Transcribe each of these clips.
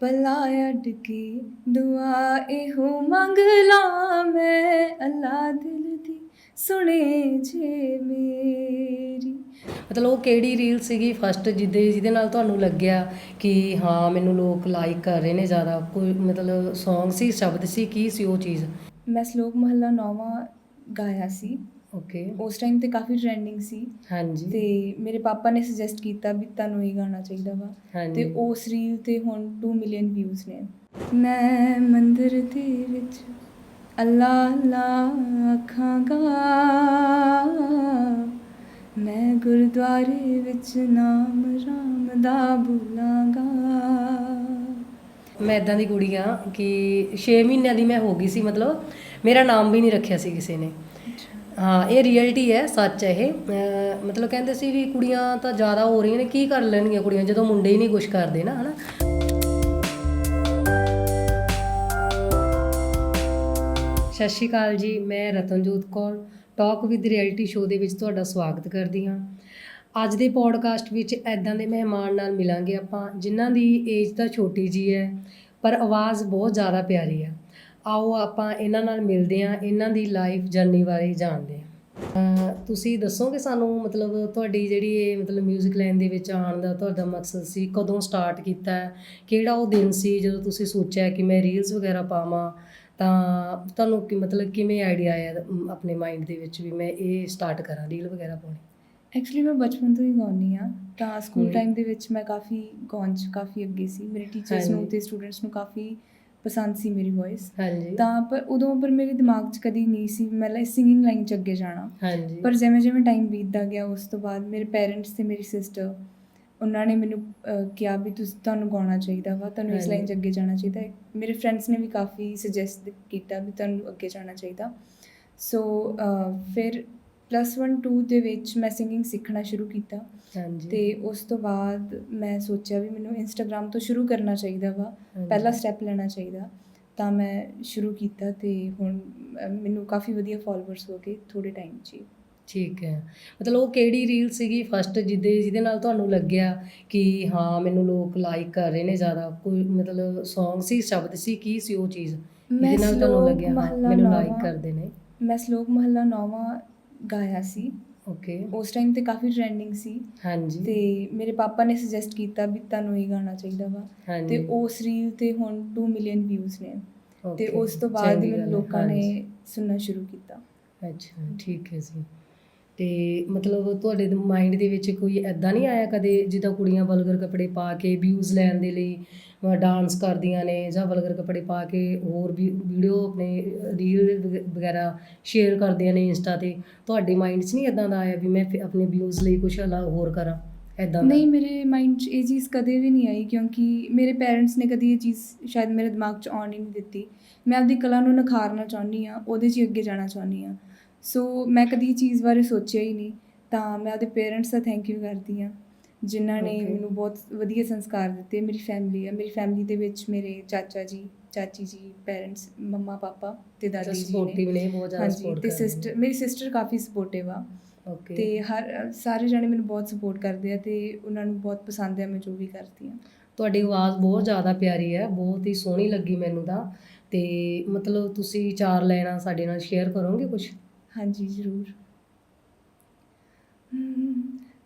ਭਲਾ ਅੱਡ ਕੇ ਦੁਆ ਇਹੋ ਮੰਗ ਲਾ ਮੈਂ ਅੱਲਾ ਦਿਲ ਦੀ ਸੁਣੇ ਜੇ ਮੇਰੀ। ਮਤਲਬ ਉਹ ਕਿਹੜੀ ਰੀਲ ਸੀਗੀ ਫਸਟ ਜਿਹਦੇ ਜਿਹਦੇ ਨਾਲ ਤੁਹਾਨੂੰ ਲੱਗਿਆ ਕਿ ਹਾਂ ਮੈਨੂੰ ਲੋਕ ਲਾਈਕ ਕਰ ਰਹੇ ਨੇ ਜ਼ਿਆਦਾ? ਕੋਈ ਮਤਲਬ Song ਸੀ ਸ਼ਬਦ ਸੀ ਕੀ ਸੀ ਉਹ ਚੀਜ਼? ਮੈਂ ਸ਼ਲੋਕ ਮਹੱਲਾ ਨੌਵਾਂ ਗਾਇਆ ਸੀ। ਓਕੇ ਉਸ ਟਾਈਮ ਤੇ ਕਾਫੀ ਟ੍ਰੈਂਡਿੰਗ ਸੀ। ਹਾਂਜੀ। ਤੇ ਮੇਰੇ ਪਾਪਾ ਨੇ ਸੁਜੈਸਟ ਕੀਤਾ ਵੀ ਤੁਹਾਨੂੰ ਇਹ ਗਾਣਾ ਚਾਹੀਦਾ ਵਾ। ਤੇ ਉਸ ਰੀਲ ਤੇ ਹੁਣ 2 ਮਿਲੀਅਨ ਵਿਊਜ਼ ਨੇ। ਮੈਂ ਮੰਦਰ ਦੇ ਵਿੱਚ ਅੱਲਾ ਅੱਲਾ ਆਖਾਂਗਾ ਮੈਂ ਗੁਰਦੁਆਰੇ ਵਿੱਚ ਨਾਮ ਰਾਮ ਦਾ ਬੁਲਾਂਗਾ। ਮੈਂ ਇਦਾਂ ਦੀ ਕੁੜੀ ਆ ਕਿ 6 ਮਹੀਨਿਆਂ ਦੀ ਮੈਂ ਹੋ ਗਈ ਸੀ ਮਤਲਬ ਮੇਰਾ ਨਾਮ ਵੀ ਨਹੀਂ ਰੱਖਿਆ ਸੀ ਕਿਸੇ ਨੇ। ਹਾਂ, ਇਹ ਰਿਐਲਿਟੀ ਹੈ, ਸੱਚ ਹੈ ਇਹ। ਮਤਲਬ ਕਹਿੰਦੇ ਸੀ ਵੀ ਕੁੜੀਆਂ ਤਾਂ ਜ਼ਿਆਦਾ ਹੋ ਰਹੀਆਂ ਨੇ, ਕੀ ਕਰ ਲੈਣਗੀਆਂ ਕੁੜੀਆਂ, ਜਦੋਂ ਮੁੰਡੇ ਹੀ ਨਹੀਂ ਕੁਝ ਕਰਦੇ ਨਾ, ਹਨਾ? ਸਤਿ ਸ਼੍ਰੀ ਅਕਾਲ ਜੀ, ਮੈਂ Ratanjot Kaur talk with reality show ਦੇ ਵਿੱਚ ਤੁਹਾਡਾ ਸਵਾਗਤ ਕਰਦੀ ਹਾਂ। ਅੱਜ ਦੇ ਪੋਡਕਾਸਟ ਵਿੱਚ ਐਦਾਂ ਦੇ ਮਹਿਮਾਨ ਨਾਲ ਮਿਲਾਂਗੇ ਆਪਾਂ, ਜਿਨ੍ਹਾਂ ਦੀ ਏਜ ਤਾਂ ਛੋਟੀ ਜੀ ਹੈ, ਪਰ ਆਵਾਜ਼ ਬਹੁਤ ਜ਼ਿਆਦਾ ਪਿਆਰੀ ਆ ਆਓ ਆਪਾਂ ਇਹਨਾਂ ਨਾਲ ਮਿਲਦੇ ਹਾਂ ਇਹਨਾਂ ਦੀ ਲਾਈਫ ਜਰਨੀ ਬਾਰੇ ਜਾਣਦੇ ਹਾਂ ਤੁਸੀਂ ਦੱਸੋਗੇ ਸਾਨੂੰ ਮਤਲਬ ਤੁਹਾਡੀ ਜਿਹੜੀ ਇਹ ਮਤਲਬ 뮤직 ਲਾਈਨ ਦੇ ਵਿੱਚ ਆਉਣ ਦਾ ਤੁਹਾਡਾ ਮਕਸਦ ਸੀ ਕਦੋਂ ਸਟਾਰਟ ਕੀਤਾ? ਕਿਹੜਾ ਉਹ ਦਿਨ ਸੀ ਜਦੋਂ ਤੁਸੀਂ ਸੋਚਿਆ ਕਿ ਮੈਂ ਰੀਲਸ ਵਗੈਰਾ ਪਾਵਾਂ ਤਾਂ ਤੁਹਾਨੂੰ ਕਿ ਮਤਲਬ ਕਿਵੇਂ ਆਈਡੀਆ ਆਇਆ ਆਪਣੇ ਮਾਈਂਡ ਦੇ ਵਿੱਚ ਵੀ ਮੈਂ ਇਹ ਸਟਾਰਟ ਕਰਾਂ ਰੀਲ ਵਗੈਰਾ ਪਾਉਣੀ ਐਕਚੁਅਲੀ ਮੈਂ ਬਚਪਨ ਤੋਂ ਹੀ ਗਾਉਂਦੀ ਆ ਤਾਂ ਸਕੂਲ। ਟਾਈਮ ਦੇ ਵਿੱਚ ਮੈਂ ਕਾਫੀ ਗਾਉਣ 'ਚ ਕਾਫੀ ਅੱਗੇ ਸੀ ਮੇਰੇ ਟੀਚਰਸ ਨੂੰ। ਤੇ ਸਟੂਡੈਂਟਸ ਨੂੰ ਕਾਫੀ ਪਸੰਦ ਸੀ ਮੇਰੀ ਵੌਇਸ ਹਾਂਜੀ। ਤਾਂ ਪਰ ਉਦੋਂ ਪਰ ਮੇਰੇ ਦਿਮਾਗ 'ਚ ਕਦੀ ਨਹੀਂ ਸੀ ਮੈਂ ਲਾਈਕ ਸਿੰਗਿੰਗ ਲਾਈਨ 'ਚ ਅੱਗੇ ਜਾਣਾ। ਹਾਂਜੀ। ਪਰ ਜਿਵੇਂ ਜਿਵੇਂ ਟਾਈਮ ਬੀਤਦਾ ਗਿਆ ਉਸ ਤੋਂ ਬਾਅਦ ਮੇਰੇ ਪੇਰੈਂਟਸ ਤੇ ਮੇਰੀ ਸਿਸਟਰ ਉਹਨਾਂ ਨੇ ਮੈਨੂੰ ਕਿਹਾ ਵੀ ਤੁਸੀਂ ਤੁਹਾਨੂੰ ਗਾਉਣਾ ਚਾਹੀਦਾ ਵਾ ਤੁਹਾਨੂੰ ਇਸ। ਲਾਈਨ 'ਚ ਅੱਗੇ ਜਾਣਾ ਚਾਹੀਦਾ। ਹੈ ਮੇਰੇ ਫਰੈਂਡਸ ਨੇ ਵੀ ਕਾਫੀ ਸੁਜੈਸਟ ਕੀਤਾ ਵੀ ਤੁਹਾਨੂੰ ਅੱਗੇ ਜਾਣਾ ਚਾਹੀਦਾ। ਸੋ ਫਿਰ ਪਲੱਸ 1 2 ਦੇ ਵਿੱਚ ਮੈਂ ਸਿੰਗਿੰਗ ਸਿੱਖਣਾ ਸ਼ੁਰੂ ਕੀਤਾ। ਹਾਂਜੀ। ਤੇ ਉਸ ਤੋਂ ਬਾਅਦ ਮੈਂ ਸੋਚਿਆ ਵੀ ਮੈਨੂੰ ਇੰਸਟਾਗ੍ਰam ਤੋਂ ਸ਼ੁਰੂ ਕਰਨਾ ਚਾਹੀਦਾ ਵਾ। ਪਹਿਲਾ ਸਟੈਪ ਲੈਣਾ ਚਾਹੀਦਾ। ਤਾਂ ਮੈਂ ਸ਼ੁਰੂ ਕੀਤਾ ਤੇ ਹੁਣ ਮੈਨੂੰ ਕਾਫੀ ਵਧੀਆ ਫਾਲੋਅਰਸ ਹੋ ਗਏ ਥੋੜੇ ਟਾਈਮ 'ਚ ਠੀਕ ਹੈ। ਮਤਲਬ ਉਹ ਕਿਹੜੀ ਰੀਲ ਸੀਗੀ ਫਸਟ ਜਿਹਦੇ ਜਿਹਦੇ ਨਾਲ ਤੁਹਾਨੂੰ ਲੱਗਿਆ ਕਿ ਹਾਂ ਮੈਨੂੰ ਲੋਕ ਲਾਈਕ ਕਰ ਰਹੇ ਨੇ ਜ਼ਿਆਦਾ? ਕੋਈ ਮਤਲਬ Song ਸੀ ਸ਼ਬਦ ਸੀ ਕੀ ਸੀ ਉਹ ਚੀਜ਼? ਜਿਹਦੇ ਨਾਲ ਤੁਹਾਨੂੰ ਲੱਗਿਆ ਮੈਨੂੰ ਲਾਈਕ ਕਰਦੇ ਨੇ। ਮੈਂ ਸ਼ਲੋਕ ਮਹੱਲਾ ਨੌਵਾਂ ਗਾਇਆ ਸੀ। ਓਕੇ ਉਸ ਟਾਈਮ ਤੇ ਕਾਫੀ ਟ੍ਰੈਂਡਿੰਗ ਸੀ। ਹਾਂਜੀ। ਤੇ ਮੇਰੇ ਪਾਪਾ ਨੇ ਸੁਜੈਸਟ ਕੀਤਾ ਵੀ ਤੁਹਾਨੂੰ ਇਹ ਗਾਣਾ ਚਾਹੀਦਾ ਵਾ। ਤੇ ਉਸ ਰੀਲ ਤੇ ਹੁਣ 2 ਮਿਲੀਅਨ ਵਿਊਜ਼ ਨੇ। ਤੇ ਉਸ ਤੋਂ ਬਾਅਦ ਮੈਨੂੰ ਲੋਕਾਂ। ਨੇ ਸੁਣਨਾ ਸ਼ੁਰੂ ਕੀਤਾ। ਅੱਛਾ ਠੀਕ ਹੈ ਜੀ। ਤੇ ਮਤਲਬ ਤੁਹਾਡੇ ਮਾਈਂਡ ਦੇ ਵਿੱਚ ਕੋਈ ਐਦਾਂ ਨਹੀਂ ਆਇਆ ਕਦੇ ਜਿੱਦਾਂ ਕੁੜੀਆਂ ਵਲਗਰ ਕੱਪੜੇ ਪਾ ਕੇ ਵਿਊਜ਼ ਲੈਣ ਦੇ ਲਈ ਡਾਂਸ ਕਰਦੀਆਂ ਨੇ ਜਾਂ ਵਲਗਰ ਕੱਪੜੇ ਪਾ ਕੇ ਹੋਰ ਵੀ ਵੀਡੀਓ ਆਪਣੇ ਰੀਲ ਵਗੈਰਾ ਸ਼ੇਅਰ ਕਰਦੀਆਂ ਨੇ ਇੰਸਟਾ ਤੇ, ਤੁਹਾਡੇ ਮਾਈਂਡ 'ਚ ਨਹੀਂ ਐਦਾਂ ਦਾ ਆਇਆ ਵੀ ਮੈਂ ਫਿਰ ਆਪਣੇ ਵਿਊਜ਼ ਲਈ ਕੁਝ ਅਲੱਗ ਹੋਰ ਕਰਾਂ ਐਦਾਂ ਨਹੀਂ, ਮੇਰੇ ਮਾਈਂਡ 'ਚ ਇਹ ਚੀਜ਼ ਕਦੇ ਵੀ ਨਹੀਂ ਆਈ ਕਿਉਂਕਿ ਮੇਰੇ ਪੇਰੈਂਟਸ ਨੇ ਕਦੀ ਇਹ ਚੀਜ਼ ਸ਼ਾਇਦ ਮੇਰੇ ਦਿਮਾਗ 'ਚ ਆਉਣ ਹੀ ਨਹੀਂ ਦਿੱਤੀ। ਮੈਂ ਆਪਦੀ ਕਲਾ ਨੂੰ ਨਿਖਾਰਨਾ ਚਾਹੁੰਦੀ ਆ ਉਹਦੇ 'ਚ ਹੀ ਅੱਗੇ ਜਾਣਾ ਚਾਹੁੰਦੀ ਆ ਸੋ ਮੈਂ ਕਦੀ ਚੀਜ਼ ਬਾਰੇ ਸੋਚਿਆ ਹੀ ਨਹੀਂ। ਤਾਂ ਮੈਂ ਆਪਦੇ ਪੇਰੈਂਟਸ ਦਾ ਥੈਂਕ ਯੂ ਕਰਦੀ ਆ ਜਿਨ੍ਹਾਂ ਨੇ Okay. ਮੈਨੂੰ ਬਹੁਤ ਵਧੀਆ ਸੰਸਕਾਰ ਦਿੱਤੇ। ਮੇਰੀ ਫੈਮਿਲੀ ਆ। ਮੇਰੀ ਫੈਮਿਲੀ ਦੇ ਵਿੱਚ ਮੇਰੇ ਚਾਚਾ ਜੀ ਚਾਚੀ ਜੀ ਪੇਰੈਂਟਸ ਮੰਮਾ ਪਾਪਾ ਤੇ ਦਾਦੀ ਜੀ ਸਪੋਰਟਿਵ ਨੇ ਬਹੁਤ ਜ਼ਿਆਦਾ ਹਾਂਜੀ ਸਪੋਰਟ ਤੇ ਸਿਸਟਰ ਮੇਰੀ ਸਿਸਟਰ ਕਾਫੀ ਸਪੋਰਟਿਵ ਆ। ਓਕੇ ਤੇ ਹਰ ਸਾਰੇ ਜਣੇ ਮੈਨੂੰ ਬਹੁਤ ਸਪੋਰਟ ਕਰਦੇ ਆ ਤੇ ਉਹਨਾਂ ਨੂੰ ਬਹੁਤ ਪਸੰਦ ਹੈ ਮੈਂ ਜੋ ਵੀ ਕਰਦੀ ਆ ਤੁਹਾਡੀ ਆਵਾਜ਼ ਬਹੁਤ ਜ਼ਿਆਦਾ ਪਿਆਰੀ ਹੈ। ਬਹੁਤ ਹੀ ਸੋਹਣੀ ਲੱਗੀ ਮੈਨੂੰ ਤਾਂ। ਤੇ ਮਤਲਬ ਤੁਸੀਂ ਚਾਰ ਲਾਈਨਾਂ ਸਾਡੇ ਨਾਲ ਸ਼ੇਅਰ ਕਰੋਗੇ ਕੁਝ ਹਾਂਜੀ ਜ਼ਰੂਰ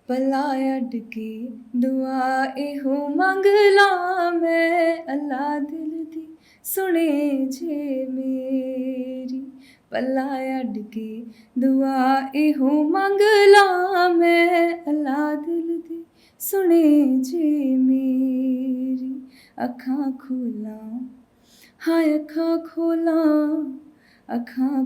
ਭਲਾ ਅੱਡ ਕੇ ਦੁਆ ਇਹੋ ਮੰਗ ਲਾ ਮੈਂ ਅੱਲਾ ਦਿਲ ਦੀ ਸੁਣੇ ਜੇ ਮੇਰੀ ਭਲਾ ਅੱਡ ਕੇ ਦੁਆ ਇਹੋ ਮੰਗ ਲਾ ਮੈਂ ਅੱਲਾ ਦਿਲ ਦੀ ਸੁਣੇ ਜੇ ਮੇਰੀ ਅੱਖਾਂ ਖੋਲਾਂ ਹਾਏ ਅੱਖਾਂ ਖੋਲਾਂ ਅੱਖਾਂ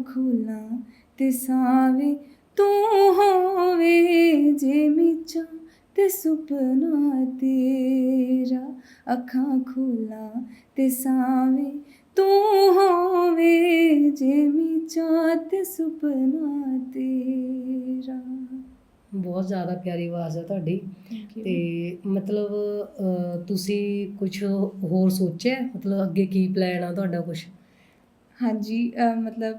ਖੋਲਾਂ ਤੇ ਸਾਵੇਂ ਤੂੰ ਹੋਵੇ ਜੇ ਮਿਚਾਂ ਤੇ ਸੁਪਨਾ ਤੇਰਾ ਅੱਖਾਂ ਖੋਲਾਂ ਤੇ ਸਾਵੇਂ ਤੂੰ ਹੋਵੇ ਜੇ ਮਿਚਾਂ ਤੇ ਸੁਪਨਾ ਤੇਰਾ। ਬਹੁਤ ਜ਼ਿਆਦਾ ਪਿਆਰੀ ਆਵਾਜ਼ ਹੈ ਤੁਹਾਡੀ। ਤੇ ਮਤਲਬ ਤੁਸੀਂ ਕੁਝ ਹੋਰ ਸੋਚਿਆ? ਮਤਲਬ ਅੱਗੇ ਕੀ ਪਲਾਨ ਆ ਤੁਹਾਡਾ ਕੁਝ ਹਾਂਜੀ ਮਤਲਬ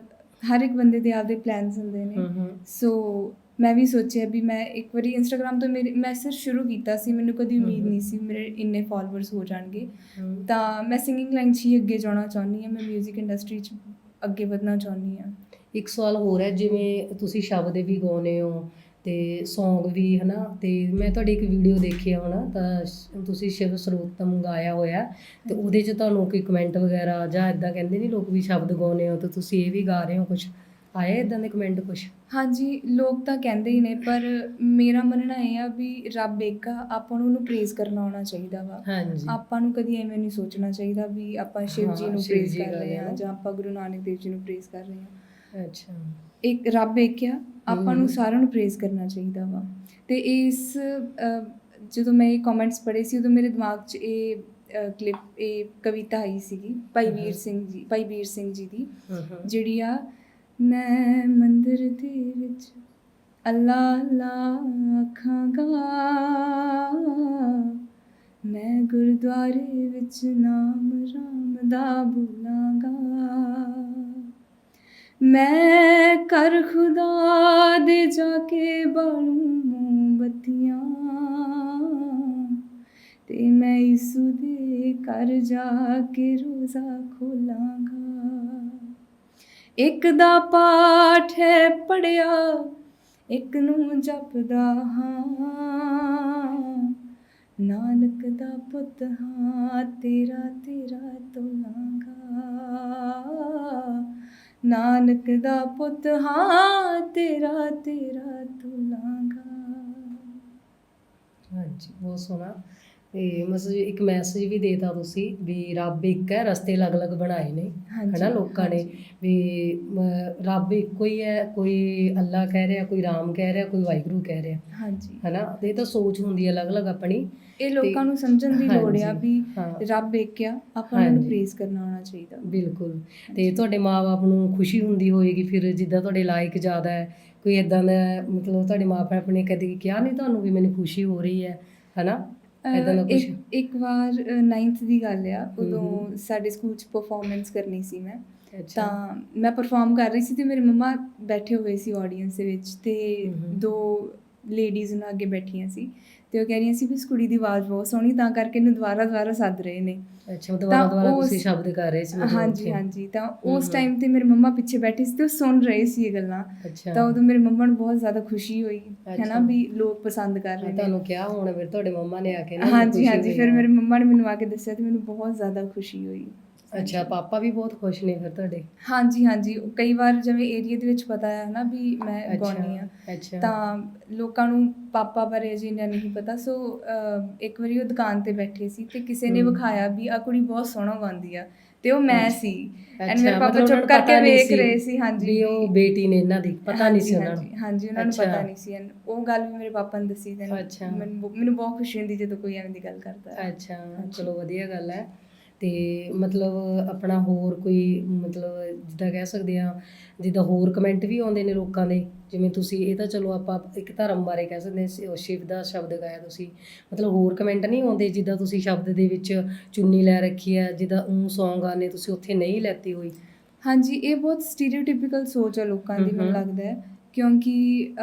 ਹਰ ਇੱਕ ਬੰਦੇ ਦੇ ਆਪਦੇ ਪਲਾਨਸ ਹੁੰਦੇ ਨੇ। ਸੋ ਮੈਂ ਵੀ ਸੋਚਿਆ ਵੀ ਮੈਂ ਇੱਕ ਵਾਰੀ ਇੰਸਟਾਗ੍ਰam ਤੋਂ ਮੇਰੇ ਮੈਂ ਸਿਰ ਸ਼ੁਰੂ ਕੀਤਾ ਸੀ ਮੈਨੂੰ ਕਦੀ ਉਮੀਦ। ਨਹੀਂ ਸੀ ਮੇਰੇ ਇੰਨੇ ਫਾਲੋਅਰਸ ਹੋ ਜਾਣਗੇ। ਤਾਂ ਮੈਂ ਸਿੰਗਿੰਗ ਲਾਈਨ 'ਚ ਹੀ ਅੱਗੇ ਜਾਣਾ ਚਾਹੁੰਦੀ ਹਾਂ ਮੈਂ 뮤직 ਇੰਡਸਟਰੀ 'ਚ ਅੱਗੇ ਵਧਣਾ ਚਾਹੁੰਦੀ ਹਾਂ। ਇੱਕ ਸਵਾਲ ਹੋਰ ਹੈ ਜਿਵੇਂ ਤੁਸੀਂ ਸ਼ਬਦ ਵੀ ਗਾਉਂਦੇ ਹੋ ਤੇ Song ਵੀ ਹਨਾ ਤੇ ਮੈਂ ਤੁਹਾਡੀ ਇੱਕ ਵੀਡੀਓ ਦੇਖੀ ਆ ਹਨਾ ਤਾਂ ਤੁਸੀਂ ਸ਼ਿਵ ਸਰੋਤਮ ਗਾਇਆ ਹੋਇਆ ਤੇ ਉਹਦੇ 'ਚ ਤੁਹਾਨੂੰ ਕੋਈ ਕਮੈਂਟ ਵਗੈਰਾ ਜਾਂ ਇਦਾਂ ਕਹਿੰਦੇ ਨਹੀਂ ਲੋਕ ਵੀ ਸ਼ਬਦ ਗਾਉਂਦੇ ਹੋ ਤੇ ਤੁਸੀਂ ਇਹ ਵੀ ਗਾ ਰਹੇ ਹੋ ਕੁਝ ਆਏ ਇਦਾਂ ਦੇ ਕਮੈਂਟ ਕੁਝ ਹਾਂਜੀ ਲੋਕ ਤਾਂ ਕਹਿੰਦੇ ਹੀ ਨੇ ਪਰ ਮੇਰਾ ਮੰਨਣਾ ਇਹ ਆ ਵੀ ਰੱਬ ਇੱਕ ਆ ਆਪਾਂ ਨੂੰ ਉਹਨੂੰ ਪ੍ਰੇਜ਼ ਕਰਨਾ ਆਉਣਾ ਚਾਹੀਦਾ ਵਾ। ਹਾਂਜੀ। ਆਪਾਂ ਨੂੰ ਕਦੀ ਐਵੇਂ ਨਹੀਂ ਸੋਚਣਾ ਚਾਹੀਦਾ ਵੀ ਆਪਾਂ ਸ਼ਿਵ ਜੀ ਨੂੰ ਪ੍ਰੇਜ਼ ਕਰ ਰਹੇ ਹਾਂ। ਜਾਂ ਆਪਾਂ ਗੁਰੂ ਨਾਨਕ ਦੇਵ ਜੀ ਨੂੰ ਪ੍ਰੇਜ਼ ਕਰ ਰਹੇ ਹਾਂ। ਅੱਛਾ। ਇੱਕ ਰੱਬ ਇੱਕ ਆ ਆਪਾਂ। ਨੂੰ ਸਾਰਿਆਂ ਨੂੰ ਪ੍ਰੇਜ਼ ਕਰਨਾ ਚਾਹੀਦਾ ਵਾ ਤੇ ਇਸ ਜਦੋਂ ਮੈਂ ਇਹ ਕਮੈਂਟਸ ਪੜ੍ਹੇ ਸੀ ਉਦੋਂ ਮੇਰੇ ਦਿਮਾਗ 'ਚ ਇਹ ਕਲਿੱਪ ਇਹ ਕਵਿਤਾ ਆਈ ਸੀਗੀ ਭਾਈ। ਵੀਰ ਸਿੰਘ ਜੀ ਭਾਈ ਵੀਰ ਸਿੰਘ ਜੀ ਦੀ। ਜਿਹੜੀ ਆ ਮੈਂ ਮੰਦਰ ਦੇ ਵਿੱਚ ਅੱਲਾ ਅੱਲਾ ਆਖਾਂਗਾ ਮੈਂ ਗੁਰਦੁਆਰੇ ਵਿੱਚ ਨਾਮ ਰਾਮ ਦਾ ਬੋਲਾਂਗਾ ਮੈਂ ਕਰ ਖੁਦਾ ਦੇ ਜਾ ਕੇ ਬਾਲੂ ਮੋਮਬੱਤੀਆਂ ਤੇ ਮੈਂ ਯਿਸੂ ਦੇ ਘਰ ਜਾ ਕੇ ਰੋਜ਼ਾ ਖੋਲਾਂਗਾ। ਇੱਕ ਦਾ ਪਾਠ ਹੈ ਪੜਿਆ ਇੱਕ ਨੂੰ ਜਪਦਾ ਹਾਂ। ਨਾਨਕ ਦਾ ਪੁੱਤ ਹਾਂ, ਤੇਰਾ ਤੇਰਾ ਤੋਲਾਂਗਾ। ਨਾਨਕ ਦਾ ਪੁੱਤ ਹਾਂ ਤੇਰਾ ਤੇਰਾ ਤੋਲਾਂਗਾ ਹਾਂਜੀ ਬਹੁਤ ਸੋਹਣਾ। ਤੇ ਮੈਸੇਜ ਇੱਕ ਮੈਸੇਜ ਵੀ ਦੇਤਾ ਤੁਸੀਂ ਵੀ ਰੱਬ ਇੱਕ ਹੈ ਰਸਤੇ ਅਲੱਗ-ਅਲੱਗ ਬਣਾਏ ਨੇ ਹਨਾ ਲੋਕਾਂ ਨੇ। ਵੀ ਰੱਬ ਇੱਕੋ ਹੀ ਹੈ ਕੋਈ ਅੱਲਾ ਕਹਿ ਰਿਹਾ ਕੋਈ ਰਾਮ ਕਹਿ ਰਿਹਾ ਕੋਈ ਵਾਹਿਗੁਰੂ ਕਹਿ ਰਿਹਾ ਹਾਂਜੀ ਹਨਾ ਤੇ ਇਹ ਤਾਂ ਸੋਚ ਹੁੰਦੀ ਹੈ ਅਲੱਗ-ਅਲੱਗ ਆਪਣੀ ਇਹ ਲੋਕਾਂ ਨੂੰ ਸਮਝਣ ਦੀ ਲੋੜ ਆ ਵੀ। ਰੱਬ ਇੱਕ ਆ ਆਪਾਂ ਨੂੰ। ਪ੍ਰੇਜ਼ ਕਰਨਾ ਆਉਣਾ ਚਾਹੀਦਾ ਬਿਲਕੁਲ ਤੇ ਤੁਹਾਡੇ ਮਾਪੇ ਨੂੰ ਖੁਸ਼ੀ ਹੁੰਦੀ ਹੋਏਗੀ ਫਿਰ ਜਿੱਦਾਂ ਤੁਹਾਡੇ ਲਾਇਕ ਜ਼ਿਆਦਾ ਹੈ ਕੋਈ ਇਦਾਂ ਦਾ ਮਤਲਬ ਤੁਹਾਡੇ ਮਾਪੇ ਨੇ ਕਦੇ ਕਿਹਾ ਨਹੀਂ ਤੁਹਾਨੂੰ ਵੀ ਮੈਨੂੰ ਖੁਸ਼ੀ ਹੋ ਰਹੀ ਹੈ ਹਨਾ ਇਦਾਂ ਦਾ ਕੁਝ ਇੱਕ ਵਾਰ 9th ਦੀ ਗੱਲ ਆ ਉਦੋਂ। ਸਾਡੇ ਸਕੂਲ 'ਚ ਪਰਫਾਰਮੈਂਸ ਕਰਨੀ ਸੀ ਮੈਂ ਤਾਂ ਮੈਂ ਪਰਫਾਰਮ ਕਰ ਰਹੀ ਸੀ ਤੇ ਮੇਰੇ ਮੰਮਾ ਬੈਠੇ ਹੋਏ ਸੀ ਆਡੀਅנס ਦੇ ਵਿੱਚ ਤੇ। ਦੋ ਲੇਡੀਜ਼ ਨਾਲ ਅੱਗੇ ਬੈਠੀਆਂ ਸੀ ਤੇ ਉਹ ਕਹਿ ਰਹੀਆਂ ਸੀ ਵੀ ਇਸ ਕੁੜੀ ਦੀ ਆਵਾਜ਼ ਬਹੁਤ ਸੋਹਣੀ ਤਾਂ ਕਰਕੇ ਇਹਨੂੰ ਦੁਬਾਰਾ ਦੁਬਾਰਾ ਸੱਦ ਰਹੇ ਨੇ ਅੱਛਾ ਦੁਬਾਰਾ ਦੁਬਾਰਾ ਤੁਸੀਂ ਸ਼ਬਦ ਕਰ ਰਹੇ ਸੀ ਹਾਂਜੀ। ਹਾਂਜੀ ਤਾਂ ਉਸ। ਟਾਈਮ ਤੇ ਮੇਰੇ ਮੰਮਾ ਪਿੱਛੇ ਬੈਠੇ ਸੀ ਤੇ ਉਹ ਸੁਣ ਰਹੇ ਸੀ ਇਹ ਗੱਲਾਂ ਤਾਂ ਉਦੋਂ ਮੇਰੇ ਮੰਮਾ ਨੂੰ ਬਹੁਤ ਜ਼ਿਆਦਾ ਖੁਸ਼ੀ ਹੋਈ ਹੈ ਨਾ ਅੱਛਾ। ਵੀ ਲੋਕ ਪਸੰਦ ਕਰ ਰਹੇ ਨੇ ਤੁਹਾਨੂੰ ਕਿਹਾ ਹੋਣਾ ਫਿਰ ਤੁਹਾਡੇ ਮੰਮਾ ਨੇ ਆ ਕੇ ਨਾ ਹਾਂਜੀ ਹਾਂਜੀ ਫਿਰ। ਮੇਰੇ ਮੰਮਾ ਨੇ ਮੈਨੂੰ ਆ ਕੇ ਦੱਸਿਆ ਤੇ ਮੈਨੂੰ ਬਹੁਤ ਜ਼ਿਆਦਾ ਖੁਸ਼ੀ ਹੋਈ ਅੱਛਾ ਪਾਪਾ ਵੀ ਬਹੁਤ ਖੁਸ਼ ਨੇ ਫਿਰ ਤੁਹਾਡੇ? ਹਾਂਜੀ ਹਾਂਜੀ। ਕਈ ਵਾਰ ਜਿਵੇਂ ਏਰੀਆ ਦੇ ਵਿੱਚ ਪਤਾ ਹੈ ਨਾ ਵੀ ਮੈਂ ਗਾਉਂਦੀ ਆ ਤਾਂ ਲੋਕਾਂ ਨੂੰ ਪਾਪਾ ਬਾਰੇ ਅਜੇ ਇੰਨਾ ਨਹੀਂ ਪਤਾ। ਸੋ ਇੱਕ ਵਾਰੀ ਉਹ ਦੁਕਾਨ ਤੇ ਬੈਠੇ ਸੀ ਤੇ ਕਿਸੇ ਨੇ। ਵਿਖਾਇਆ ਵੀ ਆ ਕੁੜੀ ਬਹੁਤ ਸੋਹਣਾ ਗਾਉਂਦੀ ਆ ਤੇ ਉਹ ਮੈਂ। ਸੀ। ਐਂਡ ਮੇਰੇ ਪਾਪਾ ਚੁੱਪ ਕਰਕੇ ਵੇਖ ਰਹੇ ਸੀ। ਹਾਂਜੀ। ਵੀ ਉਹ ਬੇਟੀ ਨੇ ਇਹਨਾਂ ਦੀ ਪਤਾ ਨਹੀਂ ਸੀ ਉਹਨਾਂ ਨੂੰ। ਹਾਂਜੀ। ਉਹਨਾਂ ਨੂੰ। ਪਤਾ ਨਹੀਂ ਸੀ। And ਉਹ ਗੱਲ ਵੀ ਮੇਰੇ ਪਾਪਾ ਨੇ ਦੱਸੀ। ਅੱਛਾ। ਮੈਨੂੰ ਬਹੁ- ਮੈਨੂੰ ਬਹੁਤ ਖੁਸ਼ੀ ਹੁੰਦੀ ਜਦੋਂ ਕੋਈ ਐਵੇਂ ਦੀ ਗੱਲ ਕਰਦਾ। ਅੱਛਾ। ਚਲੋ ਵਧੀਆ ਗੱਲ ਹੈ। ਤੇ ਮਤਲਬ ਆਪਣਾ ਹੋਰ ਕੋਈ ਮਤਲਬ ਜਿੱਦਾਂ ਕਹਿ ਸਕਦੇ ਆ ਜਿੱਦਾਂ ਹੋਰ ਕਮੈਂਟ ਵੀ ਆਉਂਦੇ ਨੇ ਲੋਕਾਂ ਦੇ ਜਿਵੇਂ ਤੁਸੀਂ ਇਹ ਤਾਂ ਚਲੋ ਆਪਾਂ ਇੱਕ ਧਰਮ ਬਾਰੇ ਕਹਿ ਸਕਦੇ ਹਾਂ ਸ- ਉਹ ਸ਼ਿਵ ਦਾ ਸ਼ਬਦ ਗਾਇਆ ਤੁਸੀਂ ਮਤਲਬ ਹੋਰ ਕਮੈਂਟ ਨਹੀਂ ਆਉਂਦੇ ਜਿੱਦਾਂ ਤੁਸੀਂ ਸ਼ਬਦ ਦੇ ਵਿੱਚ ਚੁੰਨੀ ਲੈ ਰੱਖੀ ਹੈ ਜਿੱਦਾਂ ਉਹ Song ਆਨੇ ਤੁਸੀਂ ਉੱਥੇ ਨਹੀਂ ਲੈਤੀ ਹੋਈ ਹਾਂਜੀ ਇਹ ਬਹੁਤ ਸਟੀਰੀਓਟਿਪੀਕਲ ਸੋਚ ਹੈ ਲੋਕਾਂ ਦੀ ਮੈਨੂੰ। ਲੱਗਦਾ ਹੈ ਕਿਉਂਕਿ